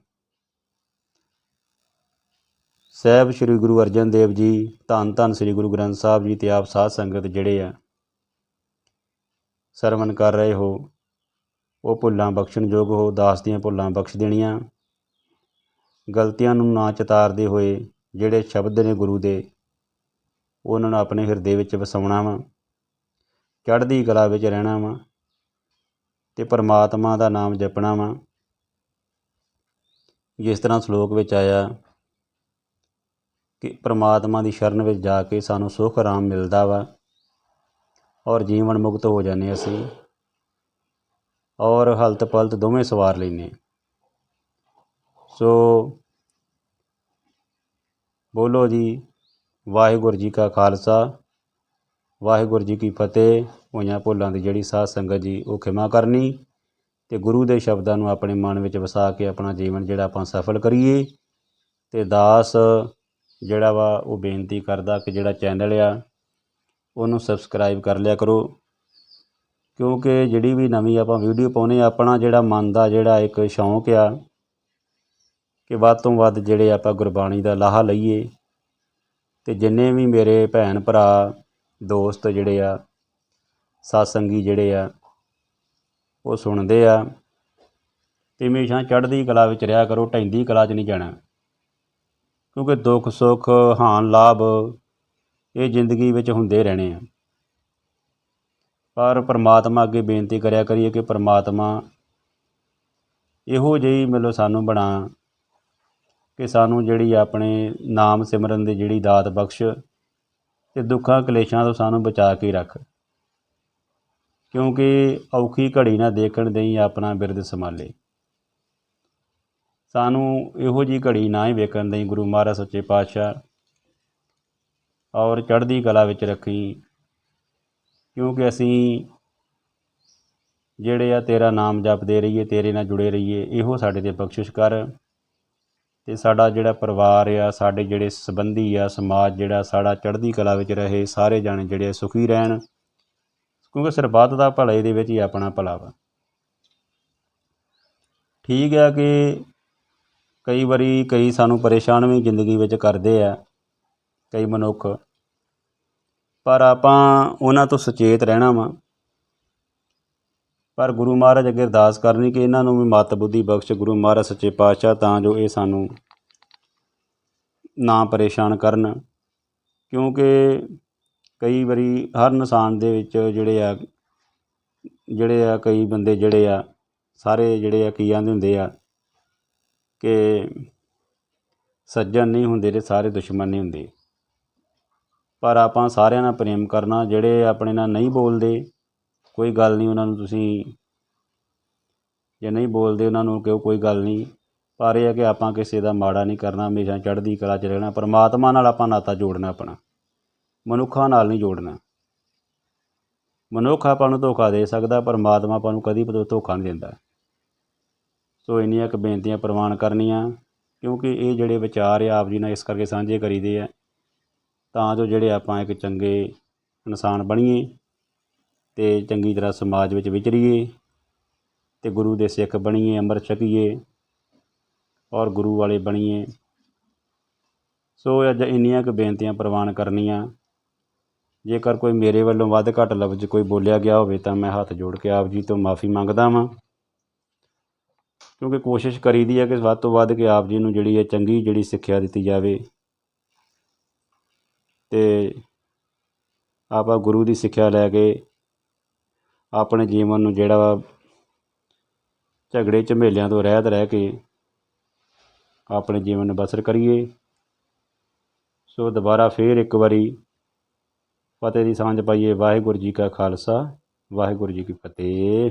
ਸਾਹਿਬ ਸ੍ਰੀ ਗੁਰੂ ਅਰਜਨ ਦੇਵ ਜੀ, ਧੰਨ ਧੰਨ ਸ੍ਰੀ ਗੁਰੂ ਗ੍ਰੰਥ ਸਾਹਿਬ ਜੀ ਤੇ ਆਪ ਸਾਧ ਸੰਗਤ ਜਿਹੜੇ ਆ ਸਰਵਨ ਕਰ ਰਹੇ ਹੋ। ਉਹ ਭੁੱਲਾਂ ਬਖਸ਼ਣਯੋਗ ਹੋ, ਦਾਸ ਦੀਆਂ ਭੁੱਲਾਂ ਬਖਸ਼ ਦੇਣੀਆਂ। ਗਲਤੀਆਂ ਨੂੰ ਨਾ ਚਤਾਰਦੇ ਹੋਏ ਜਿਹੜੇ ਸ਼ਬਦ ਨੇ ਗੁਰੂ ਦੇ, ਉਹਨਾਂ ਨੂੰ ਆਪਣੇ ਹਿਰਦੇ ਵਿੱਚ ਵਸਾਉਣਾ ਵਾ। ਚੜ੍ਹਦੀ ਕਲਾ ਵਿੱਚ ਰਹਿਣਾ ਵਾ ਤੇ ਪਰਮਾਤਮਾ ਦਾ ਨਾਮ ਜਪਣਾ ਵਾ। ਜਿਸ ਤਰ੍ਹਾਂ ਸ਼ਲੋਕ ਵਿੱਚ ਆਇਆ ਕਿ ਪਰਮਾਤਮਾ ਦੀ ਸ਼ਰਨ ਵਿੱਚ ਜਾ ਕੇ ਸਾਨੂੰ ਸੁਖ ਆਰਾਮ ਮਿਲਦਾ ਵਾ ਔਰ ਜੀਵਨ ਮੁਕਤ ਹੋ ਜਾਂਦੇ ਅਸੀਂ ਔਰ ਹਲਤ ਪਲਤ ਦੋਵੇਂ ਸਵਾਰ ਲੈਨੇ ਸੋ ਬੋਲੋ ਜੀ, ਵਾਹਿਗੁਰੂ ਜੀ ਕਾ ਖਾਲਸਾ, ਵਾਹਿਗੁਰੂ ਜੀ ਕੀ ਫਤਿਹ। ਹੋਈਆਂ ਭੁੱਲਾਂ ਦੀ ਜਿਹੜੀ ਸਾਧ ਸੰਗਤ ਜੀ, ਉਹ ਖਿਮਾ ਕਰਨੀ ਤੇ ਗੁਰੂ ਦੇ ਸ਼ਬਦਾਂ ਨੂੰ ਆਪਣੇ ਮਨ ਵਿੱਚ ਵਸਾ ਕੇ ਆਪਣਾ ਜੀਵਨ ਜਿਹੜਾ ਆਪਾਂ ਸਫਲ ਕਰੀਏ ਤੇ ਦਾਸ ਜਿਹੜਾ ਵਾ ਉਹ ਬੇਨਤੀ ਕਰਦਾ ਕਿ ਜਿਹੜਾ ਚੈਨਲ ਆ, ਉਹਨੂੰ ਸਬਸਕ੍ਰਾਈਬ ਕਰ ਲਿਆ ਕਰੋ। ਕਿਉਂਕਿ ਜਿਹੜੀ ਵੀ ਨਵੀਂ ਆਪਾਂ ਵੀਡੀਓ ਪਾਉਨੇ ਆਪਣਾ ਜਿਹੜਾ ਮਨ ਦਾ ਜਿਹੜਾ ਇੱਕ ਸ਼ੌਂਕ ਆ ਕਿ ਵੱਧ ਤੋਂ ਵੱਧ ਜਿਹੜੇ ਆਪਾਂ ਗੁਰਬਾਣੀ ਦਾ ਲਾਹਾ ਲਈਏ ਤੇ ਜਿੰਨੇ ਵੀ ਮੇਰੇ ਭੈਣ ਭਰਾ, ਦੋਸਤ ਜਿਹੜੇ ਆ ਸਾਸੰਗੀ ਜਿਹੜੇ ਆ, ਉਹ ਸੁਣਦੇ ਆ। ਤੇ ਹਮੇਸ਼ਾ ਚੜ੍ਹਦੀ ਕਲਾ ਵਿੱਚ ਰਿਹਾ ਕਰੋ ਢੈਂਦੀ ਕਲਾ 'ਚ ਨਹੀਂ ਜਾਣਾ। ਕਿਉਂਕਿ ਦੁੱਖ, ਸੁੱਖ, ਹਾਨ, ਲਾਭ ਇਹ ਜ਼ਿੰਦਗੀ ਵਿੱਚ ਹੁੰਦੇ ਰਹਿਣੇ ਆ। ਪਰ ਪ੍ਰਮਾਤਮਾ ਅੱਗੇ ਬੇਨਤੀ ਕਰਿਆ ਕਰੀਏ ਕਿ ਪ੍ਰਮਾਤਮਾ ਇਹੋ ਜਿਹੀ ਮਤਲਬ ਸਾਨੂੰ ਬਣਾ ਕਿ ਸਾਨੂੰ ਜਿਹੜੀ ਆਪਣੇ ਨਾਮ ਸਿਮਰਨ ਦੀ ਜਿਹੜੀ ਦਾਤ ਬਖਸ਼ ਤੇ ਦੁੱਖਾਂ, ਕਲੇਸ਼ਾਂ ਤੋਂ ਸਾਨੂੰ ਬਚਾ ਕੇ ਰੱਖ। ਕਿਉਂਕਿ ਔਖੀ ਘੜੀ ਨਾ ਦੇਖਣ ਦੇਈ ਆਪਣਾ ਬਿਰਦ ਸੰਭਾਲੇ। ਸਾਨੂੰ ਇਹੋ ਜੀ ਘੜੀ ਨਾ ਹੀ ਵੇਖਣ ਦੇਈ ਗੁਰੂ ਮਹਾਰਾਜ ਸੱਚੇ ਪਾਤਸ਼ਾਹ। ਔਰ ਚੜ੍ਹਦੀ ਕਲਾ ਵਿੱਚ ਰੱਖੀ। ਕਿਉਂਕਿ ਅਸੀਂ ਜਿਹੜੇ ਆ ਤੇਰਾ ਨਾਮ ਜਪਦੇ ਰਹੀਏ, ਤੇਰੇ ਨਾਲ ਜੁੜੇ ਰਹੀਏ, ਇਹੋ ਸਾਡੇ ਤੇ ਬਖਸ਼ਿਸ਼ ਕਰ। ਤੇ ਸਾਡਾ ਜਿਹੜਾ ਪਰਿਵਾਰ ਆ, ਸਾਡੇ ਜਿਹੜੇ ਸੰਬੰਧੀ ਆ, ਸਮਾਜ ਜਿਹੜਾ ਸਾਡਾ ਚੜ੍ਹਦੀ ਕਲਾ ਵਿੱਚ ਰਹੇ, ਸਾਰੇ ਜਾਣੇ ਜਿਹੜੇ ਆ ਸੁਖੀ ਰਹਿਣ। ਕਿਉਂਕਿ ਸਰਬੱਤ ਦਾ ਭਲਾ ਇਹਦੇ ਵਿੱਚ ਹੀ ਆਪਣਾ ਭਲਾ ਵਾ। ਠੀਕ ਆ ਕਿ ਕਈ ਵਾਰੀ ਕਈ ਸਾਨੂੰ ਪਰੇਸ਼ਾਨ ਵੀ ਜ਼ਿੰਦਗੀ ਵਿੱਚ ਕਰਦੇ ਆ, ਕਈ ਮਨੁੱਖ। ਪਰ ਆਪਾਂ ਉਹਨਾਂ ਤੋਂ ਸੁਚੇਤ ਰਹਿਣਾ ਵਾ। ਪਰ ਗੁਰੂ ਮਹਾਰਾਜ ਅੱਗੇ ਅਰਦਾਸ ਕਰਨੀ ਕਿ ਇਹਨਾਂ ਨੂੰ ਵੀ ਮਤ ਬੁੱਧੀ ਬਖਸ਼, ਗੁਰੂ ਮਹਾਰਾਜ ਸੱਚੇ ਪਾਤਸ਼ਾਹ ਤਾਂ ਜੋ ਇਹ ਸਾਨੂੰ ਨਾ ਪਰੇਸ਼ਾਨ ਕਰਨ। ਕਿਉਂਕਿ ਕਈ ਵਾਰੀ ਹਰ ਇਨਸਾਨ ਦੇ ਵਿੱਚ ਜਿਹੜੇ ਆ ਜਿਹੜੇ ਆ ਕਈ ਬੰਦੇ ਜਿਹੜੇ ਆ, ਸਾਰੇ ਜਿਹੜੇ ਆ ਕੀ ਆਂਦੇ ਹੁੰਦੇ ਆ ਕਿ ਸੱਜਣ ਨਹੀਂ ਹੁੰਦੇ ਤੇ ਸਾਰੇ ਦੁਸ਼ਮਣ ਨਹੀਂ ਹੁੰਦੇ। ਪਰ ਆਪਾਂ ਸਾਰਿਆਂ ਨਾਲ ਪ੍ਰੇਮ ਕਰਨਾ, ਜਿਹੜੇ ਆਪਣੇ ਨਾਲ ਨਹੀਂ ਬੋਲਦੇ, ਕੋਈ ਗੱਲ ਨਹੀਂ ਉਹਨਾਂ ਨੂੰ ਤੁਸੀਂ, ਜੇ ਨਹੀਂ ਬੋਲਦੇ ਉਹਨਾਂ ਨੂੰ ਕਿਉਂ ਕੋਈ ਗੱਲ ਨਹੀਂ। ਪਰ ਇਹ ਹੈ ਕਿ ਆਪਾਂ ਕਿਸੇ ਦਾ ਮਾੜਾ ਨਹੀਂ ਕਰਨਾ, ਹਮੇਸ਼ਾ ਚੜ੍ਹਦੀ ਕਲਾ 'ਚ ਰਹਿਣਾ, ਪਰਮਾਤਮਾ ਨਾਲ ਆਪਾਂ ਨਾਤਾ ਜੋੜਨਾ ਆਪਣਾ। ਮਨੁੱਖਾਂ ਨਾਲ ਨਹੀਂ ਜੋੜਨਾ। ਮਨੁੱਖ ਆਪਾਂ ਨੂੰ ਧੋਖਾ ਦੇ ਸਕਦਾ, ਪਰਮਾਤਮਾ ਆਪਾਂ ਨੂੰ ਕਦੀ ਧੋਖਾ ਨਹੀਂ ਦਿੰਦਾ। ਸੋ ਇੰਨੀਆਂ ਕੁ ਬੇਨਤੀਆਂ ਪ੍ਰਵਾਨ ਕਰਨੀਆਂ, ਕਿਉਂਕਿ ਇਹ ਜਿਹੜੇ ਵਿਚਾਰ ਆ ਆਪ ਜੀ ਨਾਲ ਇਸ ਕਰਕੇ ਸਾਂਝੇ ਕਰੀਦੇ ਆ, ਤਾਂ ਜੋ ਜਿਹੜੇ ਆਪਾਂ ਇੱਕ ਚੰਗੇ ਇਨਸਾਨ ਬਣੀਏ ਤੇ ਚੰਗੀ ਤਰ੍ਹਾਂ ਸਮਾਜ ਵਿੱਚ ਵਿਚਰੀਏ ਤੇ ਗੁਰੂ ਦੇ ਸਿੱਖ ਬਣੀਏ, ਅੰਮ੍ਰਿਤ ਛਕੀਏ ਔਰ ਗੁਰੂ ਵਾਲੇ ਬਣੀਏ। ਸੋ ਅੱਜ ਇੰਨੀਆਂ ਕੁ ਬੇਨਤੀਆਂ ਪ੍ਰਵਾਨ ਕਰਨੀਆਂ। ਜੇਕਰ ਕੋਈ ਮੇਰੇ ਵੱਲੋਂ ਵੱਧ ਘੱਟ ਲਫ਼ਜ਼ ਕੋਈ ਬੋਲਿਆ ਗਿਆ ਹੋਵੇ ਤਾਂ ਮੈਂ ਹੱਥ ਜੋੜ ਕੇ ਆਪ ਜੀ ਤੋਂ ਮਾਫੀ ਮੰਗਦਾ ਵਾਂ। ਕਿਉਂਕਿ ਕੋਸ਼ਿਸ਼ ਕਰੀਦੀ ਹੈ ਕਿ ਵੱਧ ਤੋਂ ਵੱਧ ਕਿ ਆਪ ਜੀ ਨੂੰ ਜਿਹੜੀ ਹੈ ਚੰਗੀ ਜਿਹੜੀ ਸਿੱਖਿਆ ਦਿੱਤੀ ਜਾਵੇ। ਤੇ ਆਪਾਂ ਗੁਰੂ ਦੀ ਸਿੱਖਿਆ ਲੈ ਕੇ ਆਪਣੇ ਜੀਵਨ ਨੂੰ ਜਿਹੜਾ ਵਾ ਝਗੜੇ, ਝਮੇਲਿਆਂ ਤੋਂ ਰਹਿਤ ਰਹਿ ਕੇ ਆਪਣੇ ਜੀਵਨ ਨੂੰ ਬਸਰ ਕਰੀਏ। ਸੋ ਦੁਬਾਰਾ ਫੇਰ ਇੱਕ ਵਾਰੀ ਫਤਿਹ ਦੀ ਸਾਂਝ ਪਾਈਏ। ਵਾਹਿਗੁਰੂ ਜੀ ਕਾ ਖਾਲਸਾ, ਵਾਹਿਗੁਰੂ ਜੀ ਕੀ ਫਤਿਹ।